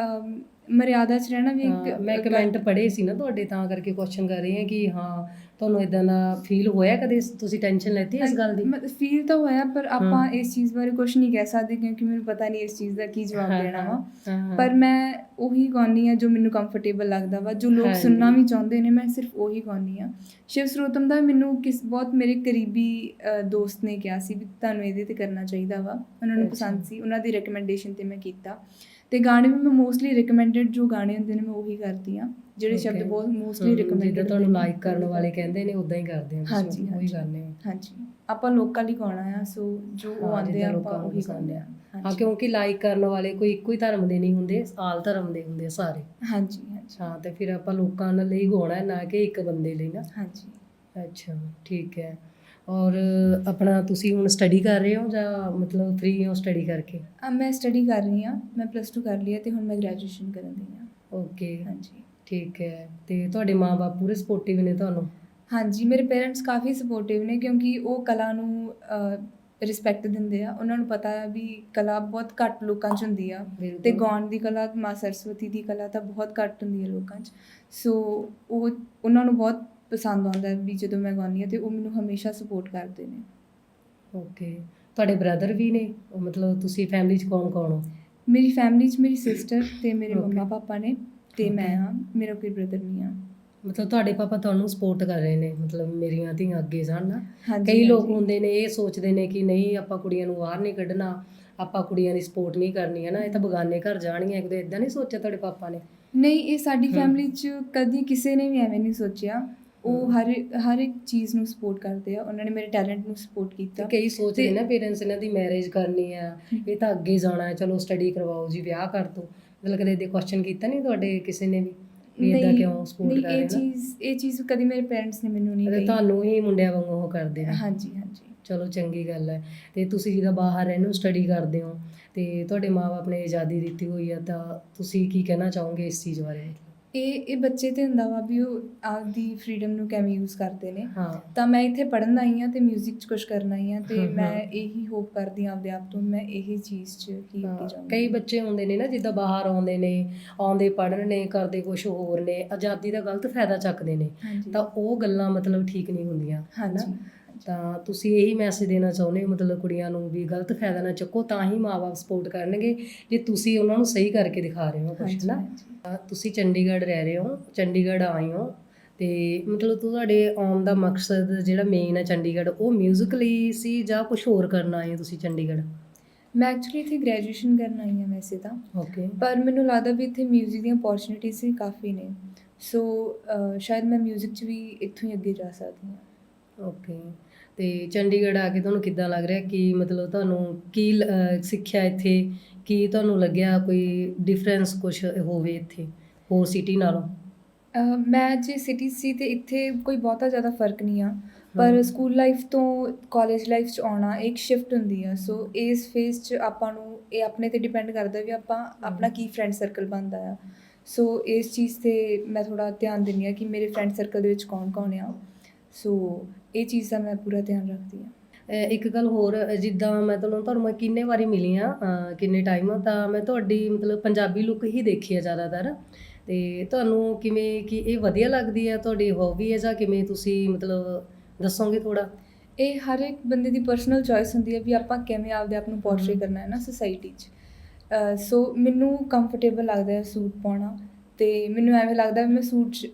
ਮਰਿਆਦਾ 'ਚ ਰਹਿਣਾ ਵੀ ਇੱਕ ਮੈਂ ਕਮੈਂਟ ਪੜ੍ਹੇ ਸੀ ਨਾ ਤੁਹਾਡੇ ਤਾਂ ਕਰਕੇ ਕੁਐਸਚਨ ਕਰ ਰਹੀ ਹਾਂ ਕਿ ਹਾਂ ਤੁਹਾਨੂੰ ਇਦਾਂ ਦਾ ਫੀਲ ਹੋਇਆ ਕਦੇ ਤੁਸੀਂ ਟੈਨਸ਼ਨ ਲੈਤੀ ਇਸ ਗੱਲ ਦੀ ਫੀਲ ਤਾਂ ਹੋਇਆ ਪਰ ਆਪਾਂ। ਇਸ ਚੀਜ਼ ਬਾਰੇ ਕੁਝ ਨਹੀਂ ਕਹਿ ਸਕਦੇ ਕਿਉਂਕਿ ਮੈਨੂੰ ਪਤਾ ਨਹੀਂ ਇਸ ਚੀਜ਼ ਦਾ ਕੀ ਜਵਾਬ ਹਾਂ, ਦੇਣਾ ਵਾ ਹਾਂ, ਹਾਂ। ਪਰ ਮੈਂ ਉਹੀ ਗਾਉਂਦੀ ਆ ਜੋ ਮੈਨੂੰ ਕੰਫਰਟੇਬਲ ਲੱਗਦਾ ਵਾ ਜੋ ਲੋਕ ਹਾਂਜੀ। ਸੁਣਨਾ ਵੀ ਚਾਹੁੰਦੇ ਨੇ ਮੈਂ ਸਿਰਫ ਉਹੀ ਗਾਉਂਦੀ ਆ ਸ਼ਿਵ ਸਰੋਤਮ ਦਾ ਮੈਨੂੰ ਕਿਸ ਬਹੁਤ ਮੇਰੇ ਕਰੀਬੀ ਅ, ਦੋਸਤ ਨੇ ਕਿਹਾ ਸੀ ਵੀ ਤੁਹਾਨੂੰ ਇਹਦੇ ਤੇ ਕਰਨਾ ਚਾਹੀਦਾ ਵਾ ਉਹਨਾਂ ਨੂੰ ਅੱਛਾ। ਪਸੰਦ ਸੀ ਉਹਨਾਂ ਦੀ ਰეკਮੈਂਡੇਸ਼ਨ ਤੇ ਮੈਂ ਕੀਤਾ ਤੇ ਗਾਣੇ ਵੀ ਮੈਂ ਮੋਸਟਲੀ ਰეკਮੈਂਡਡ ਜੋ ਗਾਣੇ ਹੁੰਦੇ ਨੇ ਮੈਂ ਉਹੀ ਕਰਦੀ ਆ ਜਿਹੜੇ ਸ਼ਬਦ ਬਹੁਤ ਮੋਸਟਲੀ ਰეკਮੈਂਡਡ ਤੁਹਾਨੂੰ ਲਾਈਕ ਕਰਨ ਵਾਲੇ ਕਹਿੰਦੇ ਨੇ ਉਦਾਂ ਹੀ ਕਰਦੇ ਆ ਤੁਸੀਂ ਉਹੀ ਕਰਨੇ ਹੋ ਹਾਂਜੀ। ਆਪਾਂ ਲੋਕਾਂ ਲਈ ਗਾਉਣਾ ਆ ਸੋ ਜੋ ਉਹ ਆਂਦੇ ਆ ਆਪਾਂ ਉਹੀ ਗਾਉਂਦੇ ਆ। ਹਾਂ। ਕਿਉਂਕਿ ਲਾਈਕ ਕਰਨ ਵਾਲੇ ਕੋਈ ਇੱਕੋ ਹੀ ਧਰਮ ਦੇ ਨਹੀਂ ਹੁੰਦੇ ਆਲ ਧਰਮ ਦੇ ਹੁੰਦੇ ਸਾਰੇ। ਹਾਂਜੀ ਹਾਂ ਤੇ ਫਿਰ ਆਪਾਂ ਲੋਕਾਂ ਲਈ ਗਾਉਣਾ ਨਾ ਕਿ ਇੱਕ ਬੰਦੇ ਲਈ ਨਾ। ਹਾਂਜੀ। ਅੱਛਾ ਠੀਕ ਹੈ। ਔਰ ਆਪਣਾ ਤੁਸੀਂ ਹੁਣ ਸਟੱਡੀ ਕਰ ਰਹੇ ਹੋ ਜਾਂ ਮਤਲਬ ਫ੍ਰੀ ਹੋ ਸਟੱਡੀ ਕਰਕੇ? ਆ ਮੈਂ ਸਟੱਡੀ ਕਰ ਰਹੀ ਆ ਮੈਂ ਪਲੱਸ 2 ਕਰ ਲਈ ਹੈ ਤੇ ਹੁਣ ਮੈਂ ਗ੍ਰੈਜੂਏਸ਼ਨ ਕਰਨ ਦੀ ਆ ਓਕੇ ਹਾਂਜੀ। ਠੀਕ ਹੈ ਤੇ ਤੁਹਾਡੇ ਮਾਪੇ ਪੂਰੇ ਸਪੋਰਟਿਵ ਨੇ ਤੁਹਾਨੂੰ? ਹਾਂਜੀ ਮੇਰੇ ਪੇਰੈਂਟਸ ਕਾਫੀ ਸਪੋਰਟਿਵ ਨੇ ਕਿਉਂਕਿ ਉਹ ਕਲਾ ਨੂੰ ਅ, ਰਿਸਪੈਕਟ ਦਿੰਦੇ ਆ। ਉਹਨਾਂ ਨੂੰ ਪਤਾ ਆ ਵੀ ਕਲਾ ਬਹੁਤ ਘੱਟ ਲੋਕਾਂ 'ਚ ਹੁੰਦੀ ਆ। ਤੇ ਬਿਲਕੁਲ। ਗਾਉਣ ਦੀ ਕਲਾ ਮਾਂ ਸਰਸਵਤੀ ਦੀ ਕਲਾ ਤਾਂ ਬਹੁਤ ਘੱਟ ਹੁੰਦੀ ਹੈ ਲੋਕਾਂ 'ਚ। ਸੋ ਉਹ ਉਹਨਾਂ ਨੂੰ ਬਹੁਤ ਪਸੰਦ ਆਉਂਦਾ ਵੀ ਜਦੋਂ ਮੈਂ ਗਾਉਂਦੀ ਹਾਂ ਤੇ ਉਹ ਮੈਨੂੰ ਹਮੇਸ਼ਾ ਸਪੋਰਟ ਕਰਦੇ ਨੇ। ਓਕੇ ਤੁਹਾਡੇ ਬ੍ਰਦਰ ਵੀ ਨੇ? ਉਹ ਮਤਲਬ ਤੁਸੀਂ ਫੈਮਿਲੀ 'ਚ ਕੌਣ ਕੌਣ ਹੋ? ਮੇਰੀ ਫੈਮਿਲੀ 'ਚ ਮੇਰੀ ਸਿਸਟਰ ਤੇ ਮੇਰੇ. ਮੰਮਾ ਪਾਪਾ ਨੇ ਤੇ ਮੈਂ. ਹਾਂ ਮੇਰਾ ਕੋਈ ਬ੍ਰਦਰ ਨਹੀਂ ਆ। ਮਤਲਬ ਤੁਹਾਡੇ ਪਾਪਾ ਤੁਹਾਨੂੰ ਸਪੋਰਟ ਕਰ ਰਹੇ ਨੇ ਮਤਲਬ ਮੇਰੀਆਂ ਧੀਆਂ ਅੱਗੇ ਜਾਣ ਨਾ। ਕਈ ਲੋਕ। ਹੁੰਦੇ ਨੇ ਇਹ ਸੋਚਦੇ ਨੇ ਕਿ ਨਹੀਂ ਆਪਾਂ ਕੁੜੀਆਂ ਨੂੰ ਬਾਹਰ ਨਹੀਂ ਕੱਢਣਾ ਆਪਾਂ ਕੁੜੀਆਂ ਦੀ ਸਪੋਰਟ ਨਹੀਂ ਕਰਨੀ ਹੈ ਨਾ ਇਹ ਤਾਂ ਬਗਾਨੇ ਘਰ ਜਾਣਗੀਆਂ ਕਿਤੇ ਇਦਾਂ ਨਹੀਂ ਸੋਚਿਆ ਤੁਹਾਡੇ ਪਾਪਾ ਨੇ? ਨਹੀਂ ਇਹ ਸਾਡੀ। ਫੈਮਿਲੀ 'ਚ ਕਦੀ ਕਿਸੇ ਨੇ ਵੀ ਐਵੇਂ ਨਹੀਂ ਸੋਚਿਆ। ਉਹ। ਹਰ ਹਰ ਇੱਕ ਚੀਜ਼ ਨੂੰ ਸਪੋਰਟ ਕਰਦੇ ਆ। ਉਹਨਾਂ ਨੇ ਮੇਰੇ ਟੈਲੈਂਟ ਨੂੰ ਸਪੋਰਟ ਕੀਤਾ। ਕਈ ਸੋਚਦੇ ਨਾ ਪੇਰੈਂਟਸ ਇਹਨਾਂ ਦੀ ਮੈਰਿਜ ਕਰਨੀ ਆ ਇਹ ਤਾਂ ਅੱਗੇ ਜਾਣਾ ਹੈ ਚਲੋ ਸਟੱਡੀ ਕਰਵਾਓ ਜੀ ਵਿਆਹ ਕਰ ਦੋ। ਮਤਲਬ ਕਦੇ ਦੇ ਕੁਐਸਚਨ ਕੀਤਾ ਨਹੀਂ ਤੁਹਾਡੇ ਕਿਸੇ ਨੇ ਵੀ? ਨਹੀਂ ਕਿਉਂ ਸਪੋਰਟ ਨਹੀਂ ਕਰ ਇਹ ਰਹੇ ਨਾ? ਚੀਜ਼ ਇਹ ਚੀਜ਼ ਕਦੀ ਮੇਰੇ ਪੇਰੈਂਟਸ ਨੇ ਮੈਨੂੰ ਨਹੀਂ ਕਹੀ। ਤੁਹਾਨੂੰ ਹੀ ਮੁੰਡਿਆਂ ਵਾਂਗੂ ਉਹ ਕਰਦੇ ਨੇ। ਹਾਂਜੀ ਹਾਂਜੀ। ਚਲੋ ਚੰਗੀ ਗੱਲ ਹੈ। ਤੇ ਤੁਸੀਂ ਜਿਹਦਾ ਬਾਹਰ ਰਹਿੰਦੇ ਹੋ ਸਟੱਡੀ ਕਰਦੇ ਹੋ। ਤੇ ਤੁਹਾਡੇ ਮਾਪੇ ਨੇ ਆਜ਼ਾਦੀ ਦਿੱਤੀ ਹੋਈ ਆ ਤਾਂ ਤੁਸੀਂ ਕੀ ਕਹਿਣਾ ਚਾਹੋਗੇ ਇਸ ਚੀਜ਼ ਬਾਰੇ? ਇਹ ਇਹ ਬੱਚੇ ਤੇ ਹੁੰਦਾ ਵਾ ਵੀ ਉਹ ਆਪਦੀ ਫਰੀडम ਨੂੰ ਕਿਵੇਂ ਯੂਜ਼ ਕਰਦੇ ਨੇ। ਤਾਂ ਮੈਂ ਇੱਥੇ ਪੜਨ ਆਈ ਆ ਤੇ 뮤직 'ਚ ਕੁਝ ਕਰਨ ਆਈ ਆ ਤੇ ਮੈਂ ਇਹੀ ਹੋਪ ਕਰਦੀ ਆ ਆਪਦੇ ਆਪ ਤੋਂ ਮੈਂ ਇਹੀ ਚੀਜ਼ 'ਚ ਹੀ ਜਾਵਾਂ ਕਈ ਬੱਚੇ ਹੁੰਦੇ ਨੇ ਨਾ ਜਿੱਦਾਂ ਬਾਹਰ ਆਉਂਦੇ ਨੇ ਆਉਂਦੇ ਪੜਨ ਨੇ ਕਰਦੇ ਕੁਝ ਹੋਰ ਨੇ ਆਜ਼ਾਦੀ ਦਾ ਗਲਤ ਫਾਇਦਾ ਚੱਕਦੇ ਨੇ। ਤਾਂ ਉਹ ਗੱਲਾਂ ਮਤਲਬ ਠੀਕ ਨਹੀਂ ਹੁੰਦੀਆਂ ਹਨਾ? ਤਾਂ ਤੁਸੀਂ ਇਹੀ ਮੈਸੇਜ ਦੇਣਾ ਚਾਹੁੰਦੇ ਹੋ ਮਤਲਬ ਕੁੜੀਆਂ ਨੂੰ ਵੀ ਗਲਤ ਫਾਇਦਾ ਨਾ ਚੱਕੋ ਤਾਂ ਹੀ ਮਾਪੇ ਸਪੋਰਟ ਕਰਨਗੇ ਜੇ ਤੁਸੀਂ ਉਹਨਾਂ ਨੂੰ ਸਹੀ ਕਰਕੇ ਦਿਖਾ ਰਹੇ ਹੋ ਕੁਝ ਹਾਂਜੀ ਨਾ ਹਾਂਜੀ। ਅਹ ਤੁਸੀਂ ਚੰਡੀਗੜ੍ਹ ਰਹਿ ਰਹੇ ਹੋ ਚੰਡੀਗੜ੍ਹ ਆਏ ਹੋ ਤੇ ਮਤਲਬ ਤੁਹਾਡੇ ਆਉਣ ਦਾ ਮਕਸਦ ਜਿਹੜਾ ਮੇਨ ਹੈ ਚੰਡੀਗੜ੍ਹ ਉਹ 뮤직 ਲਈ ਸੀ ਜਾਂ ਕੁਝ ਹੋਰ ਕਰਨ ਆਏ ਹੋ ਤੁਸੀਂ ਚੰਡੀਗੜ੍ਹ ਮੈਂ ਐਕਚੁਅਲੀ ਇੱਥੇ ਗ੍ਰੈਜੂਏਸ਼ਨ ਕਰਨ ਆਈ ਹਾਂ ਵੈਸੇ ਤਾਂ ਓਕੇ ਪਰ ਮੈਨੂੰ ਲੱਗਦਾ ਵੀ ਇੱਥੇ 뮤직 ਦੀਆਂ ਓਪੋਰਚੁਨਿਟੀਜ਼ ਵੀ ਕਾਫੀ ਨੇ ਸੋ ਸ਼ਾਇਦ ਮੈਂ 뮤직 'ਚ ਵੀ ਇੱਥੋਂ ਹੀ ਅੱਗੇ ਜਾ ਸਕਦੀ ਹਾਂ ਓਕੇ ਤੇ ਚੰਡੀਗੜ੍ਹ ਆ ਕੇ ਤੁਹਾਨੂੰ ਕਿੱਦਾਂ ਲੱਗ ਰਿਹਾ? ਕਿ ਮਤਲਬ ਤੁਹਾਨੂੰ ਕੀ ਸਿੱਖਿਆ ਇੱਥੇ? ਕੀ ਤੁਹਾਨੂੰ ਲੱਗਿਆ ਕੋਈ ਡਿਫਰੈਂਸ ਕੁਝ ਹੋਵੇ ਇੱਥੇ ਹੋਰ ਸਿਟੀ ਨਾਲੋਂ? ਮੈਂ ਜੇ ਸਿਟੀ ਸੀ ਤੇ ਇੱਥੇ ਕੋਈ ਬਹੁਤਾ ਜ਼ਿਆਦਾ ਫ਼ਰਕ ਨਹੀਂ ਆ। ਪਰ। ਸਕੂਲ ਲਾਈਫ ਤੋਂ ਕਾਲਜ ਲਾਈਫ 'ਚ ਆਉਣਾ ਇੱਕ ਸ਼ਿਫਟ ਹੁੰਦੀ ਆ। ਸੋ ਇਸ ਫੇਜ਼ 'ਚ ਆਪਾਂ ਨੂੰ ਇਹ ਆਪਣੇ ਤੇ ਡਿਪੈਂਡ ਕਰਦਾ ਵੀ ਆਪਾਂ ਆਪਣਾ ਕੀ ਫਰੈਂਡ ਸਰਕਲ ਬਣਦਾ ਆ। ਸੋ ਇਸ ਚੀਜ਼ ਤੇ ਮੈਂ ਥੋੜਾ ਧਿਆਨ ਦਿੰਦੀ ਆ ਕਿ ਮੇਰੇ ਫਰੈਂਡ ਸਰਕਲ ਦੇ ਵਿੱਚ ਕੌਣ ਕੌਣ ਆ। ਸੋ ਇਹ ਚੀਜ਼ ਦਾ ਮੈਂ ਪੂਰਾ ਧਿਆਨ ਰੱਖਦੀ ਅਹ ਇੱਕ ਗੱਲ ਹੋਰ ਜਿੱਦਾਂ ਮੈਂ ਤੁਹਾਨੂੰ ਤੁਹਾਨੂੰ ਮੈਂ ਕਿੰਨੇ ਵਾਰੀ ਮਿਲੀ ਆ ਕਿੰਨੇ ਟਾਈਮ ਤਾਂ ਮੈਂ ਤੁਹਾਡੀ ਮਤਲਬ ਪੰਜਾਬੀ ਲੁੱਕ ਹੀ ਦੇਖੀ ਆ ਜ਼ਿਆਦਾਤਰ। ਤੇ ਤੁਹਾਨੂੰ ਕਿਵੇਂ ਕਿ ਇਹ ਵਧੀਆ ਲੱਗਦੀ ਆ ਤੁਹਾਡੀ ਹੌਬੀ ਹੈ ਜਾਂ ਕਿਵੇਂ ਤੁਸੀਂ ਮਤਲਬ ਦੱਸੋਗੇ ਥੋੜਾ ਇਹ ਹਰ ਇੱਕ ਬੰਦੇ ਦੀ ਪਰਸਨਲ ਚੋਇਸ ਹੁੰਦੀ ਹੈ ਵੀ ਆਪਾਂ ਕਿਵੇਂ ਆਪਦੇ ਆਪ ਨੂੰ ਪੋਰਟਰੇ। ਕਰਨਾ ਹੈ ਨਾ ਸੋਸਾਇਟੀ 'ਚ। ਸੋ ਮੈਨੂੰ ਕੰਫਰਟੇਬਲ ਲੱਗਦਾ ਹੈ ਸੂਟ ਪਾਉਣਾ ਤੇ ਮੈਨੂੰ ਐਵੇਂ ਲੱਗਦਾ ਵੀ ਮੈਂ ਸੂਟ 'ਚ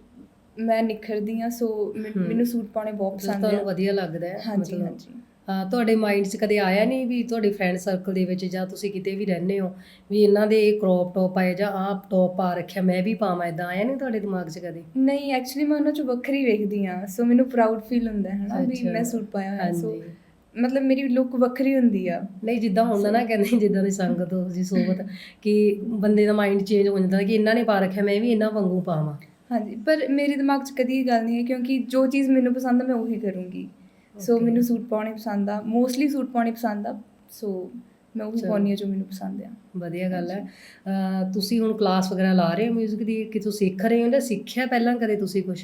ਮੈਂ ਨਿਖਰਦੀ ਆ ਸੋ ਮੈਨ- ਸੂਟ ਪਾਉਣੇ ਬਹੁਤ ਪਸੰਦ ਤੁਹਾਨੂੰ ਹੈ ਵਧੀਆ ਲੱਗਦਾ ਹੈ ਹਾਂਜੀ ਹਾਂਜੀ। ਤੁਹਾਡੇ ਮਾਈਂਡ 'ਚ ਕਦੇ ਆਇਆ ਨਹੀਂ ਵੀ ਤੁਹਾਡੇ ਫਰੈਂਡ ਸਰਕਲ ਦੇ ਵਿੱਚ ਜਾਂ ਤੁਸੀਂ ਕਿਤੇ ਵੀ ਰਹਿੰਦੇ ਹੋ ਵੀ ਇਹਨਾਂ ਦੇ ਇਹ ਕ੍ਰੌਪ ਟੌਪ ਆਏ ਜਾਂ ਆਹ ਟੌਪ ਪਾ ਰੱਖਿਆ ਮੈਂ ਵੀ ਪਾਵਾਂ ਇਦਾਂ ਆਇਆ ਨਹੀਂ ਤੁਹਾਡੇ ਦਿਮਾਗ 'ਚ ਕਦੇ? ਨਹੀਂ ਐਕਚੁਅਲੀ ਮੈਂ ਉਹਨਾਂ 'ਚ ਵੱਖਰੀ ਵੇਖਦੀ ਆ ਸੋ ਮੈਨੂੰ ਪ੍ਰਾਊਡ ਫੀਲ ਹੁੰਦਾ ਹੈ ਹਨਾ ਵੀ। ਮੈਂ ਸੂਟ ਪਾਇਆ ਹੋਇਆ ਸੋ ਮਤਲਬ ਮੇਰੀ ਲੁੱਕ ਵੱਖਰੀ ਹੁੰਦੀ ਆ। ਨਹੀਂ ਜਿੱਦਾਂ ਹੁੰਦਾ ਨਾ ਕਹਿੰਦੇ ਜਿੱਦਾਂ ਦੀ ਸੰਗਤ ਹੋ ਜੀ ਸੋਬਤ ਕਿ ਬੰਦੇ ਦਾ ਮਾਈਂਡ ਚੇਂਜ ਹੋ ਜਾਂਦਾ ਕਿ ਇਹਨਾਂ ਨੇ ਪਾ ਰੱਖਿਆ ਮੈਂ ਵੀ ਇਹਨਾਂ ਵਾਂਗੂ ਪਾਵਾਂ। ਹਾਂਜੀ ਪਰ ਮੇਰੇ ਦਿਮਾਗ 'ਚ ਕਦੀ ਇਹ ਗੱਲ ਨਹੀਂ ਹੈ ਕਿਉਂਕਿ ਜੋ ਚੀਜ਼ ਮੈਨੂੰ ਪਸੰਦ ਆ ਮੈਂ ਉਹੀ ਕਰੂੰਗੀ ਸੋ Okay. ਮੈਨੂੰ ਸੂਟ ਪਾਉਣੇ ਪਸੰਦ ਆ ਮੋਸਟਲੀ ਸੂਟ ਪਾਉਣੇ ਪਸੰਦ ਆ ਸੋ ਮੈਂ ਉਹੀ ਚਲੋ। ਪਾਉਂਦੀ ਆ ਜੋ ਮੈਨੂੰ ਪਸੰਦ ਆ ਵਧੀਆ ਗੱਲ ਹੈ ਅਹ ਤੁਸੀਂ ਹੁਣ ਕਲਾਸ ਵਗੈਰਾ ਲਾ ਰਹੇ ਹੋ 뮤직 ਦੀ ਕਿ ਤੁਸੀਂ ਸਿੱਖ ਰਹੇ ਹੋ ਜਾਂ ਸਿੱਖਿਆ ਪਹਿਲਾਂ ਕਦੇ ਤੁਸੀਂ ਕੁਝ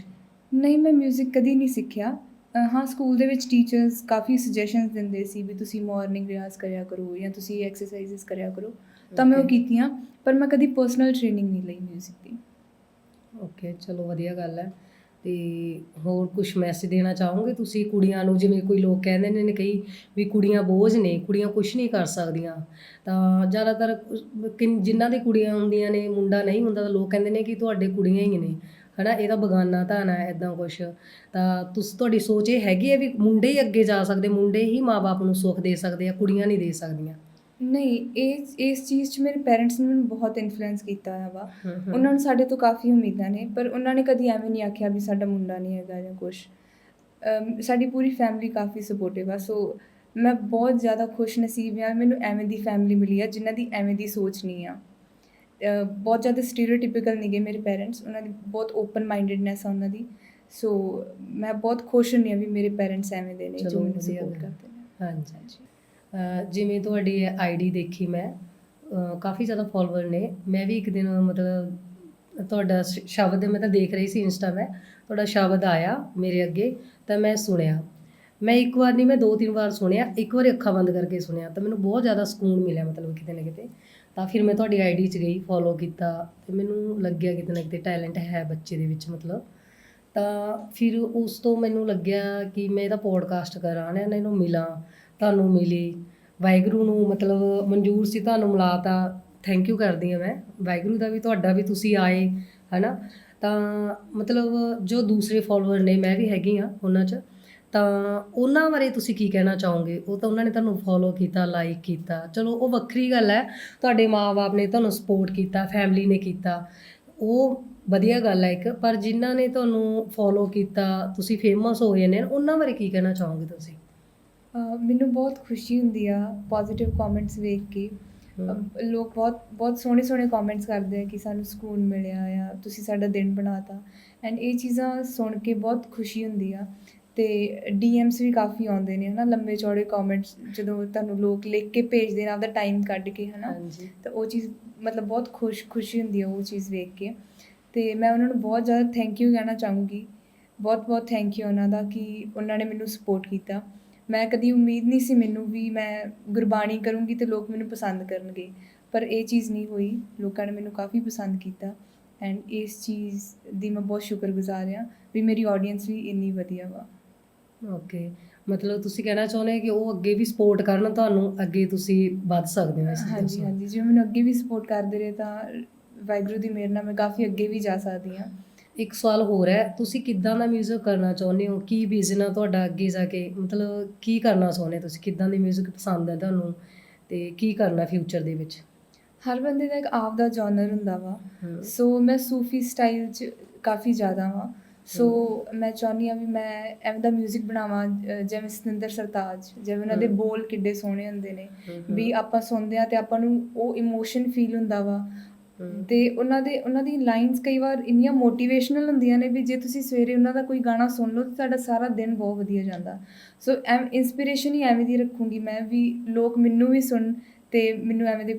ਨਹੀਂ ਮੈਂ 뮤직 ਕਦੀ ਨਹੀਂ ਸਿੱਖਿਆ ਅ, ਹਾਂ ਸਕੂਲ ਦੇ ਵਿੱਚ ਟੀਚਰਸ ਕਾਫੀ ਸੁਜੈਸ਼ਨਸ ਦਿੰਦੇ ਸੀ ਵੀ ਤੁਸੀਂ ਮਾਰਨਿੰਗ ਰਿਆਜ਼ ਕਰਿਆ ਕਰੋ ਜਾਂ ਤੁਸੀਂ ਐਕਸਰਸਾਈਜ਼ਸ ਕਰਿਆ ਕਰੋ ਤਾਂ ਮੈਂ ਉਹ Okay. ਕੀਤੀਆਂ ਪਰ ਮੈਂ ਕਦੀ ਪਰਸਨਲ ਟ੍ਰੇਨਿੰਗ ਨਹੀਂ ਲਈ 뮤직 ਦੀ ਓਕੇ ਚਲੋ ਵਧੀਆ ਗੱਲ ਹੈ। ਤੇ ਹੋਰ ਕੁਝ ਮੈਸੇਜ ਦੇਣਾ ਚਾਹੋਗੇ ਤੁਸੀਂ ਕੁੜੀਆਂ ਨੂੰ? ਜਿਵੇਂ ਕੋਈ ਲੋਕ ਕਹਿੰਦੇ ਨੇ ਨੇ ਕਈ ਵੀ ਕੁੜੀਆਂ ਬੋਝ ਨੇ, ਕੁੜੀਆਂ ਕੁਝ ਨਹੀਂ ਕਰ ਸਕਦੀਆਂ। ਤਾਂ ਜ਼ਿਆਦਾਤਰ ਕਿਨ- ਜਿਨ੍ਹਾਂ ਦੀ ਕੁੜੀਆਂ ਹੁੰਦੀਆਂ ਨੇ, ਮੁੰਡਾ ਨਹੀਂ ਹੁੰਦਾ, ਤਾਂ ਲੋਕ ਕਹਿੰਦੇ ਨੇ ਕਿ ਤੁਹਾਡੇ ਕੁੜੀਆਂ ਹੀ ਨੇ। ਹਨਾ ਇਹਦਾ ਬਗਾਨਾ ਧਾਨਾ ਹੈ ਇਦਾਂ ਕੁਝ ਤਾਂ ਤੁਸੀਂ, ਤੁਹਾਡੀ ਸੋਚ ਇਹ ਹੈਗੀ ਹੈ ਵੀ ਮੁੰਡੇ ਹੀ ਅੱਗੇ ਜਾ ਸਕਦੇ, ਮੁੰਡੇ ਹੀ ਮਾਪੇ ਨੂੰ ਸੁੱਖ ਦੇ ਸਕਦੇ ਆ ਕੁੜੀਆਂ ਨਹੀਂ ਦੇ ਸਕਦੀਆਂ? ਨਹੀਂ ਇਸ ਇਸ ਚੀਜ਼ 'ਚ ਮੇਰੇ ਪੇਰੈਂਟਸ ਨੇ ਮੈਨੂੰ ਬਹੁਤ ਇਨਫਲੂਐਂਸ ਕੀਤਾ ਹੋਇਆ ਵਾ ਉਹਨਾਂ ਨੂੰ ਸਾਡੇ ਤੋਂ ਕਾਫੀ ਉਮੀਦਾਂ ਨੇ ਪਰ ਉਹਨਾਂ ਨੇ ਕਦੀ ਐਵੇਂ ਨਹੀਂ ਆਖਿਆ ਵੀ ਸਾਡਾ ਮੁੰਡਾ ਨਹੀਂ ਹੈਗਾ ਜਾਂ ਕੁਝ ਸਾਡੀ ਪੂਰੀ ਫੈਮਿਲੀ ਕਾਫੀ ਸਪੋਰਟਿਵ ਆ ਸੋ ਮੈਂ ਬਹੁਤ ਜ਼ਿਆਦਾ ਖੁਸ਼ ਨਸੀਬ ਹਾਂ ਮੈਨੂੰ ਐਵੇਂ ਦੀ ਫੈਮਿਲੀ ਮਿਲੀ ਆ ਜਿਨ੍ਹਾਂ ਦੀ ਐਵੇਂ ਦੀ ਸੋਚ ਨਹੀਂ ਆ। ਬਹੁਤ ਜ਼ਿਆਦਾ ਸਟੀਰੀਓਟਿਪੀਕਲ ਨਹੀਂਗੇ ਮੇਰੇ ਪੇਰੈਂਟਸ ਉਹਨਾਂ ਦੀ ਬਹੁਤ ਓਪਨ ਮਾਈਂਡਡਨੈਸ ਆ ਉਹਨਾਂ ਦੀ। ਸੋ ਮੈਂ ਬਹੁਤ ਖੁਸ਼ ਹੁੰਦੀ ਹਾਂ ਵੀ ਮੇਰੇ ਪੇਰੈਂਟਸ ਐਵੇਂ ਦੇ ਨੇ ਜੋ ਮੈਨੂੰ ਸਪੋਰਟ। ਕਰਦੇ ਨੇ। ਹਾਂਜੀ। ਹਾਂਜੀ। ਜਿਵੇਂ ਤੁਹਾਡੀ ਆਈਡੀ ਦੇਖੀ ਮੈਂ ਕਾਫੀ ਜ਼ਿਆਦਾ ਫਾਲੋਅਰ ਨੇ। ਮੈਂ ਵੀ ਇੱਕ ਦਿਨ ਮਤਲਬ ਤੁਹਾਡਾ ਸ਼- ਸ਼ਬਦ ਮੈਂ ਤਾਂ ਦੇਖ ਰਹੀ ਸੀ ਇੰਸਟਾ ਮੈਂ, ਤੁਹਾਡਾ ਸ਼ਬਦ ਆਇਆ ਮੇਰੇ ਅੱਗੇ, ਤਾਂ ਮੈਂ ਸੁਣਿਆ। ਮੈਂ ਇੱਕ ਵਾਰ ਨਹੀਂ, ਮੈਂ ਦੋ ਤਿੰਨ ਵਾਰ ਸੁਣਿਆ, ਇੱਕ ਵਾਰ ਅੱਖਾਂ ਬੰਦ ਕਰਕੇ ਸੁਣਿਆ, ਤਾਂ ਮੈਨੂੰ ਬਹੁਤ ਜ਼ਿਆਦਾ ਸਕੂਨ ਮਿਲਿਆ ਮਤਲਬ ਕਿਤੇ ਨਾ ਕਿਤੇ। ਤਾਂ ਫਿਰ ਮੈਂ ਤੁਹਾਡੀ ਆਈਡੀ 'ਚ ਗਈ ਫੋਲੋ ਕੀਤਾ, ਤੇ ਮੈਨੂੰ ਲੱਗਿਆ ਕਿਤੇ ਨਾ ਕਿਤੇ ਟੈਲੈਂਟ ਹੈ ਬੱਚੇ ਦੇ ਵਿੱਚ ਮਤਲਬ। ਤਾਂ ਫਿਰ ਉਸ ਤੋਂ ਮੈਨੂੰ ਲੱਗਿਆ ਕਿ ਮੈਂ ਇਹਦਾ ਪੋਡਕਾਸਟ ਕਰਾਂ, ਨਾ ਇਹਨੂੰ ਮਿਲਾਂ ਤੁਹਾਨੂੰ ਮਿਲੀ। ਵਾਹਿਗੁਰੂ ਨੂੰ ਮਤਲਬ ਮਨਜ਼ੂਰ ਸੀ ਤੁਹਾਨੂੰ ਮਿਲਾਤਾ। ਥੈਂਕ ਯੂ ਕਰਦੀ ਹਾਂ ਮੈਂ। ਵਾਹਿਗੁਰੂ ਦਾ ਵੀ, ਤੁਹਾਡਾ ਵੀ ਤੁਸੀਂ ਆਏ, ਹਨਾ? ਤਾਂ ਮਤਲਬ ਜੋ ਦੂਸਰੇ ਫਾਲੋਅਰ ਨੇ, ਮੈਂ ਵੀ ਹੈਗੀ ਆ ਉਹਨਾਂ 'ਚ। ਤਾਂ ਉਹਨਾਂ ਬਾਰੇ ਤੁਸੀਂ ਕੀ ਕਹਿਣਾ ਚਾਹੋਗੇ? ਉਹ ਤਾਂ ਉਹਨਾਂ ਨੇ ਤੁਹਾਨੂੰ ਫੋਲੋ ਕੀਤਾ ਲਾਈਕ ਕੀਤਾ। ਚਲੋ, ਉਹ ਵੱਖਰੀ ਗੱਲ ਹੈ। ਤੁਹਾਡੇ ਮਾਪੇ ਨੇ ਤੁਹਾਨੂੰ ਸਪੋਰਟ ਕੀਤਾ ਫੈਮਿਲੀ ਨੇ ਕੀਤਾ। ਉਹ ਵਧੀਆ ਗੱਲ ਹੈ ਇੱਕ। ਪਰ ਜਿਨ੍ਹਾਂ ਨੇ ਤੁਹਾਨੂੰ ਫੋਲੋ ਕੀਤਾ, ਤੁਸੀਂ ਫੇਮਸ ਹੋਏ ਨੇ ਉਹਨਾਂ ਬਾਰੇ ਕੀ ਕਹਿਣਾ ਚਾਹੋਗੇ ਤੁਸੀਂ? ਮੈਨੂੰ ਬਹੁਤ ਖੁਸ਼ੀ ਹੁੰਦੀ ਆ ਪੋਜ਼ਿਟਿਵ ਕਮੈਂਟਸ ਵੇਖ ਕੇ। ਲੋਕ ਬਹੁਤ ਬਹੁਤ ਸੋਹਣੇ ਸੋਹਣੇ ਕਮੈਂਟਸ ਕਰਦੇ ਆ ਕਿ ਸਾਨੂੰ ਸਕੂਨ ਮਿਲਿਆ ਆ ਤੁਸੀਂ ਸਾਡਾ ਦਿਨ ਬਣਾਤਾ। ਐਂਡ ਇਹ ਚੀਜ਼ਾਂ ਸੁਣ ਕੇ ਬਹੁਤ ਖੁਸ਼ੀ ਹੁੰਦੀ ਆ। ਤੇ ਡੀਐਮਸ ਵੀ ਕਾਫੀ ਆਉਂਦੇ ਨੇ ਹਨਾ ਲੰਬੇ ਚੌੜੇ ਕਮੈਂਟਸ ਜਦੋਂ ਤੁਹਾਨੂੰ ਲੋਕ ਲਿਖ ਕੇ ਭੇਜਦੇ ਨੇ ਆਪਦਾ ਟਾਈਮ ਕੱਢ ਕੇ ਹਨਾ। ਤਾਂ ਉਹ ਚੀਜ਼ ਮਤਲਬ ਬਹੁਤ ਖੁਸ਼ ਖੁਸ਼ੀ ਹੁੰਦੀ ਹੈ ਉਹ ਚੀਜ਼ ਵੇਖ ਕੇ। ਤੇ ਮੈਂ ਉਹਨਾਂ ਨੂੰ ਬਹੁਤ ਜ਼ਿਆਦਾ ਥੈਂਕ ਯੂ ਕਹਿਣਾ ਚਾਹੂੰਗੀ। ਬਹੁਤ ਬਹੁਤ ਥੈਂਕ ਯੂ ਉਹਨਾਂ ਦਾ ਕਿ ਉਹਨਾਂ ਨੇ ਮੈਨੂੰ ਸਪੋਰਟ ਕੀਤਾ। ਮੈਂ ਕਦੀ ਉਮੀਦ ਨਹੀਂ ਸੀ ਮੈਨੂੰ ਵੀ ਮੈਂ ਗੁਰਬਾਣੀ ਕਰੂੰਗੀ ਤੇ ਲੋਕ ਮੈਨੂੰ ਪਸੰਦ ਕਰਨਗੇ। ਪਰ ਇਹ ਚੀਜ਼ ਨਹੀਂ ਹੋਈ। ਲੋਕਾਂ ਨੇ ਮੈਨੂੰ ਕਾਫੀ ਪਸੰਦ ਕੀਤਾ। ਐਂਡ ਇਸ ਚੀਜ਼ ਦੀ ਮੈਂ ਬਹੁਤ ਸ਼ੁਕਰਗੁਜ਼ਾਰ ਹਾਂ ਵੀ ਮੇਰੀ ਆਡੀਅנס ਵੀ ਇੰਨੀ ਵਧੀਆ ਵਾ। ਓਕੇ ਮਤਲਬ ਤੁਸੀਂ ਕਹਿਣਾ ਚਾਹੁੰਦੇ ਕਿ ਉਹ ਅੱਗੇ ਵੀ ਸਪੋਰਟ ਕਰਨ ਤੁਹਾਨੂੰ ਅੱਗੇ ਤੁਸੀਂ ਵੱਧ ਸਕਦੇ ਹੋ ਇਸ ਚੀਜ਼ ਹਾਂਜੀ। ਹਾਂਜੀ। ਜਿਵੇਂ ਮੈਨੂੰ ਅੱਗੇ ਵੀ ਸਪੋਰਟ ਕਰਦੇ ਰਹੇ ਤਾਂ ਵਾਹਿਗੁਰੂ ਦੀ ਮਿਹਰ ਨਾਲ ਮੈਂ ਕਾਫੀ ਅੱਗੇ ਵੀ ਜਾ ਸਕਦੀ ਹਾਂ। ਇੱਕ ਸਵਾਲ ਹੋਰ ਹੈ ਤੁਸੀਂ ਕਿੱਦਾਂ ਦਾ 뮤직 ਕਰਨਾ ਚਾਹੁੰਦੇ ਹੋ ਕੀ ਵਿਜ਼ਨ ਆ ਤੁਹਾਡਾ ਅੱਗੇ ਜਾ ਕੇ ਮਤਲਬ ਕੀ ਕਰਨਾ ਚਾਹੁੰਦੇ ਹੋ ਤੁਸੀਂ ਕਿੱਦਾਂ ਦੀ 뮤직 ਪਸੰਦ ਹੈ ਤੁਹਾਨੂੰ ਤੇ ਕੀ ਕਰਨਾ ਫਿਊਚਰ ਦੇ ਵਿੱਚ ਹਰ ਬੰਦੇ ਦਾ ਇੱਕ ਆਪ ਦਾ ਜਨਰ ਹੁੰਦਾ ਵਾ ਹਮ, ਸੋ ਮੈਂ ਸੂਫੀ ਸਟਾਈਲ 'ਚ ਕਾਫੀ ਜ਼ਿਆਦਾ ਵਾਂ ਸੋ ਮੈਂ ਚਾਹੁੰਦੀ ਹਾਂ ਵੀ ਮੈਂ ਐਵੇਂ ਦਾ 뮤직 ਬਣਾਵਾਂ ਅਹ ਜਿਵੇਂ ਸਤਿੰਦਰ ਸਰਤਾਜ ਜਿਵੇਂ ਉਹਨਾਂ ਦੇ ਹਮ। ਬੋਲ ਕਿੱਡੇ ਸੋਹਣੇ ਹੁੰਦੇ ਨੇ ਹਮ, ਵੀ ਆਪਾਂ ਸੁਣਦੇ ਆ ਤੇ ਆਪਾਂ ਨੂੰ ਉਹ ਇਮੋਸ਼ਨ ਫੀਲ ਹੁੰਦਾ ਵਾ ਹਮ, ਤੇ ਉਹਨਾਂ ਦੇ, ਉਹਨਾਂ ਦੀ ਲਾਈਨਸ ਕਈ ਵਾਰ ਇੰਨੀਆਂ ਮੋਟੀਵੇਸ਼ਨਲ ਹੁੰਦੀਆਂ ਨੇ ਵੀ ਜੇ ਤੁਸੀਂ ਸਵੇਰੇ ਉਹਨਾਂ ਦਾ ਕੋਈ ਗਾਣਾ ਸੁਣ ਲਓ ਤਾਂ ਤੁਹਾਡਾ ਸਾਰਾ ਦਿਨ ਬਹੁਤ ਵਧੀਆ ਜਾਂਦਾ। ਸੋ ਐਮ ਇਨਸਪੀਰੇਸ਼ਨ ਹੀ ਐਵੇਂ ਦੀ ਰੱਖੂੰਗੀ ਮੈਂ ਵੀ ਲੋਕ ਮੈਨੂੰ ਵੀ ਸੁਣ ਤੇ ਮੈਨੂੰ ਐਵੇਂ ਦੇ